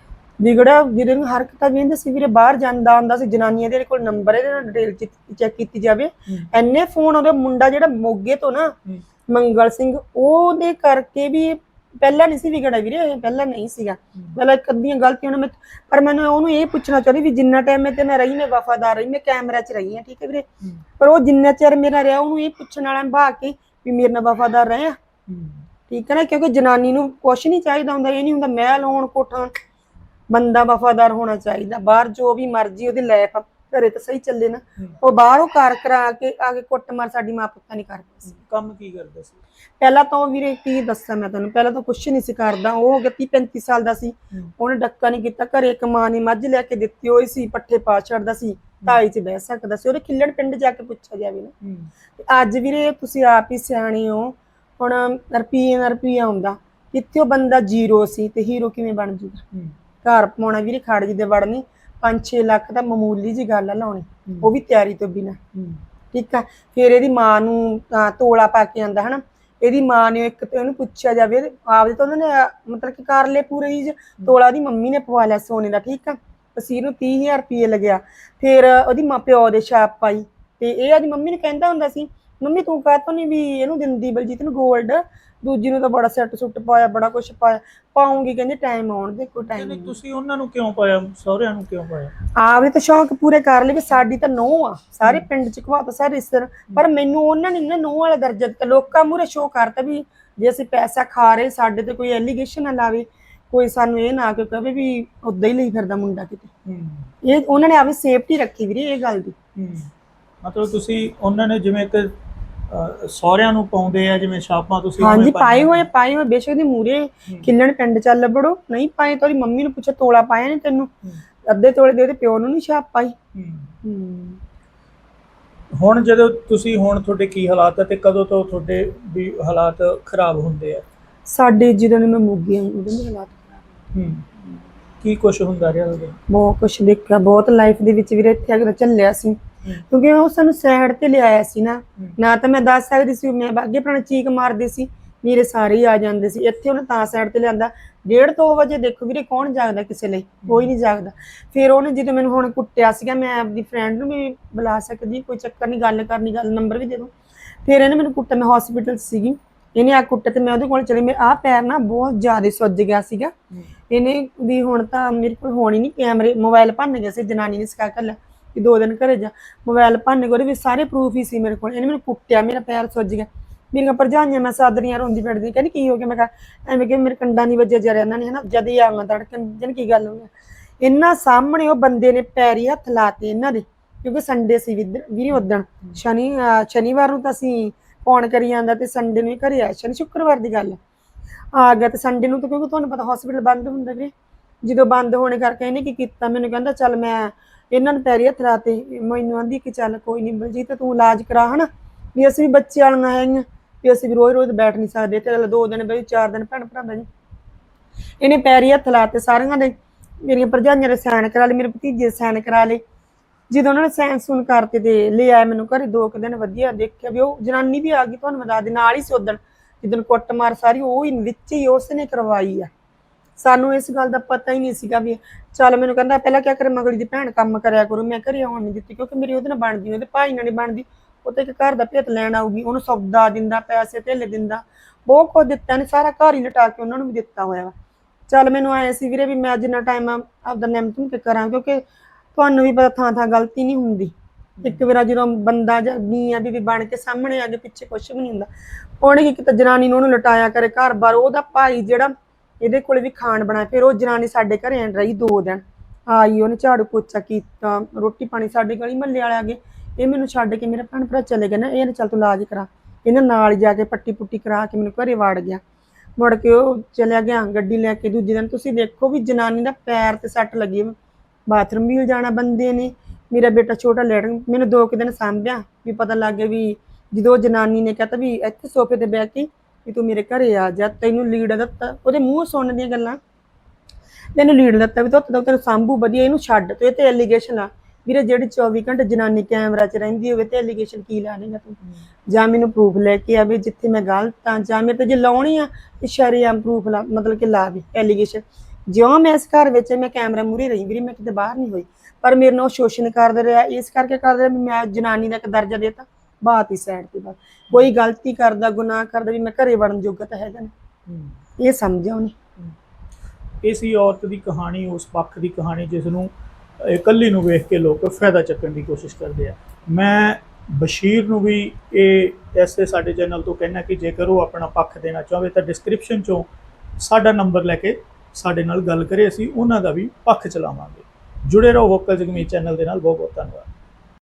ਵਿਗੜਾ ਵੀਰੇ ਨੂੰ ਹਰਕਤਾਂ ਵੀ ਸੀ ਵੀਰੇ ਬਾਹਰ ਜਾਂਦਾ ਹੁੰਦਾ ਸੀ ਜਨਾਨੀਆਂ ਦੇ ਕੋਲ ਨੰਬਰ ਇਹਦੇ ਨਾਲ ਡਿਟੇਲ ਚੈੱਕ ਕੀਤੀ ਜਾਵੇ। ਐਨੇ ਫੋਨ ਉਹਦੇ ਮੁੰਡਾ ਜਿਹੜਾ ਮੋਗੇ ਤੋਂ ਨਾ। ਮੰਗਲ ਸਿੰਘ ਉਹਦੇ ਕਰਕੇ ਵੀ ਪਹਿਲਾਂ ਨਹੀਂ ਸੀ ਵਿਗੜਾ ਵੀਰੇ ਪਹਿਲਾਂ ਨਹੀਂ ਸੀਗਾ। ਪਹਿਲਾਂ ਇੱਕ ਅੱਧੀਆਂ ਗਲਤੀਆਂ ਨੇ ਮੈਂ ਪਰ ਮੈਨੂੰ ਉਹਨੂੰ ਇਹ ਪੁੱਛਣਾ ਚਾਹੁੰਦੀ ਵੀ ਜਿੰਨਾ ਟਾਈਮ ਮੈਂ ਤੇ ਨਾਲ ਰਹੀ ਮੈਂ ਵਫਾਦਾਰ ਰਹੀ ਮੈਂ ਕੈਮਰਾ 'ਚ ਰਹੀ ਹਾਂ ਠੀਕ ਹੈ ਵੀਰੇ? ਪਰ ਉਹ ਜਿੰਨਾ ਚਿਰ ਮੇਰਾ ਰਿਹਾ ਉਹਨੂੰ ਇਹ ਪੁੱਛਣ ਵਾਲਾ ਨਿਭਾ ਕੇ ਵੀ ਮੇਰੇ ਨਾਲ ਵਫਾਦਾਰ ਰਹੇ ਆ ਠੀਕ ਹੈ ਨਾ? ਕਿਉਂਕਿ ਜਨਾਨੀ ਨੂੰ ਕੁਛ ਨਹੀਂ ਚਾਹੀਦਾ ਹੁੰਦਾ ਇਹ ਨਹੀਂ ਹੁੰਦਾ ਮਹਿਲ ਹੋਣ ਕੋਠਾਂ ਬੰਦਾ ਵਫਾਦਾਰ ਹੋਣਾ ਚਾਹੀਦਾ ਬਾਹਰ ਜੋ ਵੀ ਮਰਜ਼ੀ ਉਹਦੀ ਲਾਈਫ ਘਰੇ ਤਾਂ ਸਹੀ ਚੱਲੇ ਨਾ। ਉਹ ਬਾਹਰੋਂ ਕਾਰ ਕਰਾ ਕੇ ਆ ਕੇ ਕੁੱਟ ਮਾਰ ਸਾਡੀ ਮਾਂ ਪੁੱਤਾਂ ਨਹੀਂ ਕਰਦਾ ਸੀ। ਕੰਮ ਕੀ ਕਰਦਾ ਸੀ? ਪਹਿਲਾਂ ਤਾਂ ਉਹ ਵੀਰੇ ਕੀ ਦੱਸਾਂ ਮੈਂ ਤੁਹਾਨੂੰ ਪਹਿਲਾਂ ਤਾਂ ਕੁਛ ਨਹੀਂ ਸੀ ਕਰਦਾ। ਉਹ ਹੋ ਗਿਆ 30 35 ਸਾਲ ਦਾ ਸੀ। ਉਹਨੇ ਡੱਕਾ ਨਹੀਂ ਕੀਤਾ ਘਰੇ ਇੱਕ ਮਾਂ ਨੇ ਮੱਝ ਲੈ ਕੇ ਦਿੱਤੀ ਹੋਈ ਸੀ ਪੱਠੇ ਪਾ ਛੱਡਦਾ ਸੀ ਢਾਈ 'ਚ ਬਹਿ ਸਕਦਾ ਸੀ। ਉਹਦੇ ਖਿੱਲਣ ਪਿੰਡ ਜਾ ਕੇ ਪੁੱਛਿਆ ਜਾਵੇ ਨਾ। ਤੇ ਅੱਜ ਵੀਰੇ ਤੁਸੀਂ ਆਪ ਹੀ ਸਿਆਣੇ ਹੋ। ਹੁਣ ਰੁਪਈਏ ਨਾਲ ਰੁਪਈਆ ਆਉਂਦਾ ਕਿੱਥੇ ਉਹ ਬੰਦਾ ਜ਼ੀਰੋ ਸੀ ਤੇ ਹੀਰੋ ਕਿਵੇਂ ਬਣ ਜੂਗਾ? ਘਰ ਪਾਉਣਾ ਵੀਰੇ ਖੜ ਜੀ ਦੇ ਵੜਨੀ 5-6 ਲੱਖ ਤਾਂ ਮਾਮੂਲੀ ਜੀ ਗੱਲ ਆ ਲਾਉਣੀ ਉਹ ਵੀ ਤਿਆਰੀ ਤੋਂ ਬਿਨਾ। ਠੀਕ ਆ? ਫਿਰ ਇਹਦੀ ਮਾਂ ਨੂੰ ਤੋਲਾ ਪਾ ਕੇ ਆਂਦਾ ਹਨਾ? ਇਹਦੀ ਮਾਂ ਨੇ ਇੱਕ ਤੇ ਉਹਨੂੰ ਪੁੱਛਿਆ ਜਾਵੇ ਆਪਦੇ ਤਾਂ ਉਹਨਾਂ ਨੇ ਮਤਲਬ ਕਿ ਕਰ ਲਏ ਪੂਰੇ ਹੀ ਤੋਲਾ ਉਹਦੀ ਮੰਮੀ ਨੇ ਪਵਾ ਲਿਆ ਸੋਨੇ ਦਾ ਠੀਕ ਆ? ਵਸੀਰ ਨੂੰ 30000 ਰੁਪਏ ਲੱਗਿਆ। ਫਿਰ ਉਹਦੀ ਮਾਂ ਪਿਓ ਦੇ ਛਾਪ ਪਾਈ। ਤੇ ਇਹ ਆਦੀ ਮੰਮੀ ਨੇ ਕਹਿੰਦਾ ਹੁੰਦਾ ਸੀ ਮੰਮੀ ਤੂੰ ਕਾਹਤੋਂ ਨਹੀਂ ਵੀ ਇਹਨੂੰ ਦਿੰਦੀ ਬਲਜੀਤ ਨੂੰ 골ਡ ਦੂਜੀ ਨੂੰ ਤਾਂ ਬੜਾ ਸੈੱਟ ਸੁੱਟ ਪਾਇਆ ਬੜਾ ਕੁਝ ਪਾਇਆ। ਪਾਉਂਗੀ ਕਹਿੰਦੇ ਟਾਈਮ ਆਉਣ ਦੇ ਕੋਈ ਟਾਈਮ ਨਹੀਂ। ਤੁਸੀਂ ਉਹਨਾਂ ਨੂੰ ਕਿਉਂ ਪਾਇਆ ਸਹੁਰਿਆਂ ਨੂੰ ਕਿਉਂ ਪਾਇਆ? ਆਪਦੇ ਤਾਂ ਸ਼ੌਂਕ ਪੂਰੇ ਕਰ ਲਏ ਵੀ ਸਾਡੀ ਤਾਂ ਨੋਹ ਆ। ਸਾਰੇ ਪਿੰਡ ਚ ਘਵਾਤਾ ਸਾਰੇ ਰਿਸ਼ਤੇਦਾਰ। ਪਰ ਮੈਨੂੰ ਉਹਨਾਂ ਨੇ ਨਾ ਨੋਹ ਵਾਲਾ ਦਰਜਾ ਦਿੱਤਾ। ਲੋਕਾਂ ਮੂਰੇ ਸ਼ੋਅ ਕਰਤਾ ਵੀ ਜੇ ਅਸੀਂ ਪੈਸਾ ਖਾ ਰਹੇ ਸਾਡੇ ਤੇ ਕੋਈ ਐਲੀਗੇਸ਼ਨ ਨਾ ਲਾਵੇ ਕੋਈ ਸਾਨੂੰ ਇਹ ਨਾ ਕਿ ਕਹੇ ਵੀ ਉਦਾਂ ਹੀ ਲਈ ਫਿਰਦਾ ਮੁੰਡਾ ਕਿਤੇ। ਇਹ ਉਹਨਾਂ ਨੇ ਆਪਣੀ ਸੇਫਟੀ ਰੱਖੀ ਵੀਰੇ ਇਹ ਗੱਲ ਦੀ। ਮਤਲਬ ਤੁਸੀਂ ਉਹਨਾਂ ਨੇ ਜਿਵੇਂ ਇੱਕ ਸਹੁਰਿਆਂ ਨੂੰ ਪਾਉਂਦੇ ਆ ਜਿਵੇਂ ਛਾਪਾਂ ਤੁਸੀਂ ਹਾਂਜੀ ਪਾਏ ਹੋਏ ਪਾਏ ਹੋਏ ਬੇਸ਼ੱਕ ਦੀ ਮੂਰੇ। ਖਿੱਲਣ ਪਿੰਡ ਚੱਲ ਬੜੋ ਨਹੀਂ ਪਾਏ ਤਾਂ ਉਹਦੀ ਮੰਮੀ ਨੂੰ ਪੁੱਛੋ ਤੋਲਾ ਪਾਇਆ ਨੇ ਤੈਨੂੰ। ਅੱਧੇ ਤੋਲੇ ਦੇ ਉਹਦੇ ਪਿਓ ਨੂੰ ਨਹੀਂ ਛਾਪ ਪਾਈ ਹੁਣ ਜਦੋਂ ਤੁਸੀਂ ਹੁਣ ਤੁਹਾਡੇ ਕੀ ਹਾਲਾਤ ਹੈ ਤੇ ਕਦੋਂ ਤੋਂ ਤੁਹਾਡੇ ਵੀ ਹਾਲਾਤ ਖਰਾਬ ਹੁੰਦੇ ਆ? ਸਾਡੇ ਜਦੋਂ ਮੈਂ ਮੁੱਗੀ ਆਈ ਉਦੋਂ ਦੇ ਹਾਲਾਤ ਖਰਾਬ। ਹੂੰ। ਕੀ ਕੁਝ ਹੁੰਦਾ ਰਿਹਾ ਉਦੋਂ ਬਹੁਤ ਕੁਛ ਦੇਖਿਆ ਬਹੁਤ ਲਾਈਫ ਦੇ ਵਿੱਚ ਵੀਰੇ ਇੱਥੇ ਕੇ ਚੱਲਿਆ ਸੀ। ਕਿਉਂਕਿ ਉਹ ਸਾਨੂੰ ਸਾਈਡ ਤੇ ਲਿਆਇਆ ਸੀ ਨਾ। ਨਾ ਤਾਂ ਮੈਂ ਦੱਸ ਸਕਦੀ ਸੀ ਮੈਂ ਅੱਗੇ ਪੁਰਾਣੇ ਚੀਕ ਮਾਰਦੇ ਸੀ ਮੇਰੇ ਸਾਰੇ ਆ ਜਾਂਦੇ ਸੀ। ਇੱਥੇ ਉਹਨੇ ਤਾਂ ਸਾਈਡ ਤੇ ਲਿਆਂਦਾ। ਡੇਢ ਦੋ ਵਜੇ ਦੇਖੋ ਵੀਰੇ ਕੌਣ ਜਾਗਦਾ ਕਿਸੇ ਲਈ? ਕੋਈ ਨਹੀਂ ਜਾਗਦਾ। ਫਿਰ ਉਹਨੇ ਜਦੋਂ ਮੈਨੂੰ ਹੁਣ ਕੁੱਟਿਆ ਸੀਗਾ ਮੈਂ ਆਪਦੀ ਫਰੈਂਡ ਨੂੰ ਵੀ ਬੁਲਾ ਸਕਦੀ ਕੋਈ ਚੱਕਰ ਨਹੀਂ ਗੱਲ ਕਰਨੀ ਗੱਲ ਨੰਬਰ ਵੀ ਦੇ ਦੋ। ਫਿਰ ਇਹਨੇ ਮੈਨੂੰ ਕੁੱਟਿਆ ਮੈਂ ਹਸਪੀਟਲ ਸੀਗੀ। ਇਹਨੇ ਆ ਕੁੱਟਿਆ ਤੇ ਮੈਂ ਉਹਦੇ ਕੋਲ ਚਲੀ। ਮੇਰੇ ਆਹ ਪੈਰ ਨਾ ਬਹੁਤ ਜ਼ਿਆਦਾ ਸੁੱਜ ਗਿਆ ਸੀਗਾ। ਇਹਨੇ ਵੀ ਹੁਣ ਤਾਂ ਮੇਰੇ ਕੋਲ ਹੋਣ ਨਹੀਂ ਕੈਮਰੇ ਮੋਬਾਈਲ ਭੰਨ ਗਏ ਸੀ ਜਨਾਨੀ ਨੇ ਸਿਖਾ ਕਰ ਲਿਆ ਕਿ ਦੋ ਦਿਨ ਘਰੇ ਜਾ। ਮੋਬਾਈਲ ਭੰਨ ਉਹਦੇ ਵਿੱਚ ਸਾਰੇ ਪ੍ਰੂਫ ਹੀ ਸੀ ਮੇਰੇ ਕੋਲ। ਇਹਨੇ ਮੈਨੂੰ ਕੁੱਟਿਆ ਮੇਰਾ ਪੈਰ ਸੁੱਜ ਗਿਆ। ਮੇਰੀਆਂ ਭਰਜਾਈਆਂ ਮੈਂ ਸਾਦਰੀਆਂ ਰੋਂਦੀ ਫਿਰਦੀ ਕਹਿੰਦੀ ਕੀ ਹੋ ਗਿਆ? ਮੈਂ ਕਿਹਾ ਐਵੇਂ ਕਿ ਮੇਰੇ ਕੰਡਾਂ ਦੀ ਵਜ੍ਹਾ ਜਰਿਆ ਇਹਨਾਂ ਨੇ ਹਨਾ ਜਦ ਹੀ ਆਵਾਂ ਤੜਕਣ ਜਨ ਕੀ ਗੱਲ ਹੋ ਗਿਆ ਇਹਨਾਂ ਸਾਹਮਣੇ ਉਹ ਬੰਦੇ ਨੇ ਪੈਰੀ ਹੱਥ ਲਾਤੇ ਇਹਨਾਂ ਦੇ ਕਿਉਂਕਿ ਸੰਡੇ ਸੀ ਵੀਰ- ਉਦਣ ਸ਼ਨੀ ਸ਼ਨੀਵਾਰ ਨੂੰ ਤਾਂ ਅਸੀਂ ਫੋਨ ਕਰੀ ਜਾਂਦਾ ਤੇ ਸੰਡੇ ਨੂੰ ਹੀ ਘਰੇ ਆਇਆ ਸ਼ਨੀ ਸ਼ੁੱਕਰਵਾਰ ਦੀ ਗੱਲ। ਆ ਗਿਆ ਤੇ ਸੰਡੇ ਨੂੰ ਤਾਂ ਕਿਉਂਕਿ ਤੁਹਾਨੂੰ ਪਤਾ ਹਸਪੀਟਲ ਬੰਦ ਹੁੰਦਾ ਵੀਰੇ। ਜਦੋਂ ਬੰਦ ਹੋਣੇ ਕਰਕੇ ਇਹਨੇ ਕੀ ਕੀਤਾ? ਮੈਨੂੰ ਕਹਿੰਦਾ ਚੱਲ ਮੈਂ ਇਹਨਾਂ ਨੂੰ ਪੈਰੀ ਹੱਥ ਲਾਤੇ ਮੈਨੂੰ ਆਂਦੀ ਕਿ ਚੱਲ ਕੋਈ ਨਹੀਂ ਬਲਜੀਤ, ਤੂੰ ਇਲਾਜ ਕਰਾ ਹਨਾ, ਵੀ ਅਸੀਂ ਵੀ ਬੱਚੇ ਵਾਲੀਆਂ ਹੈਗੀਆਂ ਵੀ ਅਸੀਂ ਵੀ ਰੋਜ਼ ਰੋਜ਼ ਬੈਠ ਨਹੀਂ ਸਕਦੇ ਤੇ ਚੱਲ ਦੋ ਦਿਨ ਬਈ ਚਾਰ ਦਿਨ ਭੈਣ ਭਰਾਵਾਂ ਬਈ ਇਹਨੇ ਪੈਰੀ ਹੱਥ ਲਾਤੇ ਸਾਰਿਆਂ ਦੇ, ਮੇਰੀਆਂ ਭਰਜਾਈਆਂ ਦੇ ਸਾਈਨ ਕਰਾ ਲਏ, ਮੇਰੇ ਭਤੀਜੇ ਦੇ ਸਾਈਨ ਕਰਾ ਲਏ। ਜਦੋਂ ਉਹਨਾਂ ਨੇ ਸਾਈਨ ਸੂਨ ਕਰਤੇ ਤੇ ਲੈ ਆਏ ਮੈਨੂੰ ਘਰੇ ਦੋ ਕੁ ਦਿਨ ਵਧੀਆ ਦੇਖਿਆ ਵੀ ਉਹ ਜਨਾਨੀ ਵੀ ਆ ਗਈ, ਤੁਹਾਨੂੰ ਮੈਂ ਦੱਸ ਦੇ ਨਾਲ ਹੀ ਸੀ ਉਦਣ ਜਿੱਦਣ ਕੁੱਟਮਾਰ ਸਾਰੀ ਉਹ ਹੀ ਵਿੱਚ ਹੀ ਉਸਨੇ ਕਰਵਾਈ ਆ। ਸਾਨੂੰ ਇਸ ਗੱਲ ਦਾ ਪਤਾ ਹੀ ਨਹੀਂ ਸੀਗਾ ਵੀ ਚੱਲ ਮੈਨੂੰ ਕਹਿੰਦਾ ਪਹਿਲਾਂ ਕਿਆ ਕਰੇ ਮਗਲੀ ਦੀ ਭੈਣ ਕੰਮ ਕਰਿਆ ਕਰੋ, ਮੈਂ ਘਰੇ ਆਉਣ ਨਹੀਂ ਦਿੱਤੀ ਕਿਉਂਕਿ ਮੇਰੀ ਉਹਦੇ ਨਾਲ ਬਣਦੀ, ਉਹਦੇ ਭਾਈ ਨਾਲ ਨਹੀਂ ਬਣਦੀ। ਉਹ ਤੇ ਇੱਕ ਘਰ ਦਾ ਭੇਤ ਲੈਣ ਆਊਗੀ, ਉਹਨੂੰ ਸੌਦਾ ਦਿੰਦਾ, ਪੈਸੇ ਧੇਲੇ ਦਿੰਦਾ, ਬਹੁਤ ਕੁਝ ਦਿੱਤਾ ਨੇ ਸਾਰਾ ਘਰ ਹੀ ਲਟਾ ਕੇ ਉਹਨਾਂ ਨੂੰ ਵੀ ਦਿੱਤਾ ਹੋਇਆ ਵਾ। ਚੱਲ ਮੈਨੂੰ ਆਏ ਸੀ ਵੀਰੇ ਵੀ ਮੈਂ ਜਿੰਨਾ ਟਾਈਮ ਆਪਦਾ ਨਿਯਮਤਨ ਤੇ ਕਰਾਂ, ਕਿਉਂਕਿ ਤੁਹਾਨੂੰ ਵੀ ਪਤਾ ਥਾਂ ਥਾਂ ਗਲਤੀ ਨਹੀਂ ਹੁੰਦੀ। ਇੱਕ ਵਾਰ ਜਦੋਂ ਬੰਦਾ ਜਾਂ ਆ ਵੀ ਬਣ ਕੇ ਸਾਹਮਣੇ ਆ ਕੇ ਪਿੱਛੇ ਕੁਝ ਵੀ ਨਹੀਂ ਹੁੰਦਾ। ਉਹਨੇ ਕੀ ਕੀਤਾ, ਜਨਾਨੀ ਨੂੰ ਉਹਨੂੰ ਲਟਾਇਆ ਕਰੇ ਘਰ ਬਾਰ ਉਹਦਾ ਭਾਈ ਜਿਹੜਾ ਇਹਦੇ ਕੋਲੇ ਵੀ ਖਾਣ ਬਣਾ ਫਿਰ ਉਹ ਜਨਾਨੀ ਸਾਡੇ ਘਰੇ ਰਹੀ ਦੋ ਦਿਨ। ਆਈ ਉਹਨੇ ਝਾੜੂ ਪੋਚਾ ਕੀਤਾ, ਰੋਟੀ ਪਾਣੀ ਸਾਡੇ ਗਲੀ ਮਹੱਲੇ ਵਾਲੇ ਆ ਗਏ ਇਹ ਮੈਨੂੰ ਛੱਡ ਕੇ ਮੇਰਾ ਭੈਣ ਭਰਾ ਚਲੇ ਗਏ ਨਾ, ਇਹ ਚੱਲ ਤੂੰ ਇਲਾਜ ਕਰਾ। ਇਹਨਾਂ ਨਾਲ ਜਾ ਕੇ ਪੱਟੀ ਪੁੱਟੀ ਕਰਾ ਕੇ ਮੈਨੂੰ ਘਰੇ ਵਾੜ ਗਿਆ। ਮੁੜ ਕੇ ਉਹ ਚਲਿਆ ਗਿਆ, ਗੱਡੀ ਲੈ ਕੇ। ਦੂਜੇ ਦਿਨ ਤੁਸੀਂ ਦੇਖੋ ਵੀ ਜਨਾਨੀ ਦਾ ਪੈਰ ਤੇ ਸੱਟ ਲੱਗੀ ਬਾਥਰੂਮ ਵੀ ਜਾਣਾ ਬੰਦੇ ਨੇ। ਮੇਰਾ ਬੇਟਾ ਛੋਟਾ ਲੈਟਰ ਮੈਨੂੰ ਦੋ ਕੁ ਦਿਨ ਸਾਂਭਿਆ। ਵੀ ਪਤਾ ਲੱਗ ਗਿਆ ਵੀ ਜਦੋਂ ਉਹ ਜਨਾਨੀ ਨੇ ਕਹਤਾ ਵੀ ਇੱਥੇ ਸੋਫੇ ਤੇ ਬਹਿ ਕੇ ਵੀ ਤੂੰ ਮੇਰੇ ਘਰੇ ਆ ਜਾ, ਤੈਨੂੰ ਲੀਡ ਦਿੱਤਾ। ਉਹਦੇ ਮੂੰਹ ਸੁਣਨ ਦੀਆਂ ਗੱਲਾਂ। ਤੈਨੂੰ ਲੀਡ ਦਿੱਤਾ ਵੀ ਤੂੰ ਤੂੰ ਤੈਨੂੰ ਸਾਂਭੂ ਵਧੀਆ, ਇਹਨੂੰ ਛੱਡ ਤੂੰ, ਇਹ ਤੇ ਐਲੀਗੇਸ਼ਨ ਆ। ਵੀਰੇ, ਜਿਹੜੀ 24 ਘੰਟੇ ਜਨਾਨੀ ਕੈਮਰਾ 'ਚ ਰਹਿੰਦੀ ਹੋਵੇ, ਤੇ ਐਲੀਗੇਸ਼ਨ ਕੀ ਲਾ ਲੇਗਾ ਤੂੰ? ਜਾਂ ਮੈਨੂੰ ਪ੍ਰੂਫ ਲੈ ਕੇ ਆਵੇ, ਜਿੱਥੇ ਮੈਂ ਗਲਤ ਆ ਜਾਂ ਮੇਰੇ ਤੇ ਜੇ ਲਾਉਣੀ ਆ, ਤੇ ਸ਼ਰੀਆਮ ਪ੍ਰੂਫ ਲਾ, ਮਤਲਬ ਕਿ ਲਾ ਵੀ ਐਲੀਗੇਸ਼ਨ ਜਿਉਂ ਮੈਂ ਇਸ ਘਰ ਵਿੱਚ, ਮੈਂ ਕੈਮਰਾ ਮੂਰੇ ਰਹੀ, ਵੀਰੇ, ਮੈਂ ਕਿਤੇ ਬਾਹਰ ਨਹੀਂ ਹੋਈ। ਪਰ ਮੇਰੇ ਨਾਲ ਉਹ ਸ਼ੋਸ਼ਣ ਕਰਦੇ ਰਿਹਾ, ਇਸ ਕਰਕੇ ਕਰਦੇ ਰਿਹਾ ਮੈਂ ਜਨਾਨੀ ਦਾ ਇੱਕ ਦਰਜਾ ਦੇਤਾ। ਬਾਤ ਹੀ ਸਾਈਡ ਤੇ ਬਸ ਕੋਈ ਗਲਤੀ ਕਰਦਾ ਗੁਨਾਹ ਕਰਦਾ ਵੀ ਮੈਂ ਘਰੇ ਵੜਨ ਜੋਗਾ ਤਾਂ ਹੈਗਾ ਨਹੀਂ ਇਹ ਸਮਝਿਆ ਉਹਨੇ ਇਹ ਸੀ ਔਰਤ ਦੀ ਕਹਾਣੀ ਉਸ ਪੱਖ ਦੀ ਕਹਾਣੀ ਜਿਸ ਨੂੰ ਇਕੱਲੀ ਨੂੰ ਵੇਖ ਕੇ ਲੋਕ ਫਾਇਦਾ ਚੱਕਣ ਦੀ ਕੋਸ਼ਿਸ਼ ਕਰਦੇ ਆ। ਮੈਂ ਬਸ਼ੀਰ ਨੂੰ ਵੀ ਇਹ ਐਸੇ ਸਾਡੇ ਚੈਨਲ ਤੋਂ ਕਹਿਣਾ ਕਿ ਜੇਕਰ ਉਹ ਆਪਣਾ ਪੱਖ ਦੇਣਾ ਚਾਹਵੇ ਤਾਂ ਡਿਸਕ੍ਰਿਪਸ਼ਨ ਚੋਂ ਸਾਡਾ ਨੰਬਰ ਲੈ ਕੇ ਸਾਡੇ ਨਾਲ ਗੱਲ ਕਰੇ ਅਸੀਂ ਉਹਨਾਂ ਦਾ ਵੀ ਪੱਖ ਚਲਾਵਾਂਗੇ। ਜੁੜੇ ਰਹੋ ਵੋਕਲ ਜਗਮੀਤ ਚੈਨਲ ਦੇ ਨਾਲ। ਬਹੁਤ ਬਹੁਤ ਧੰਨਵਾਦ।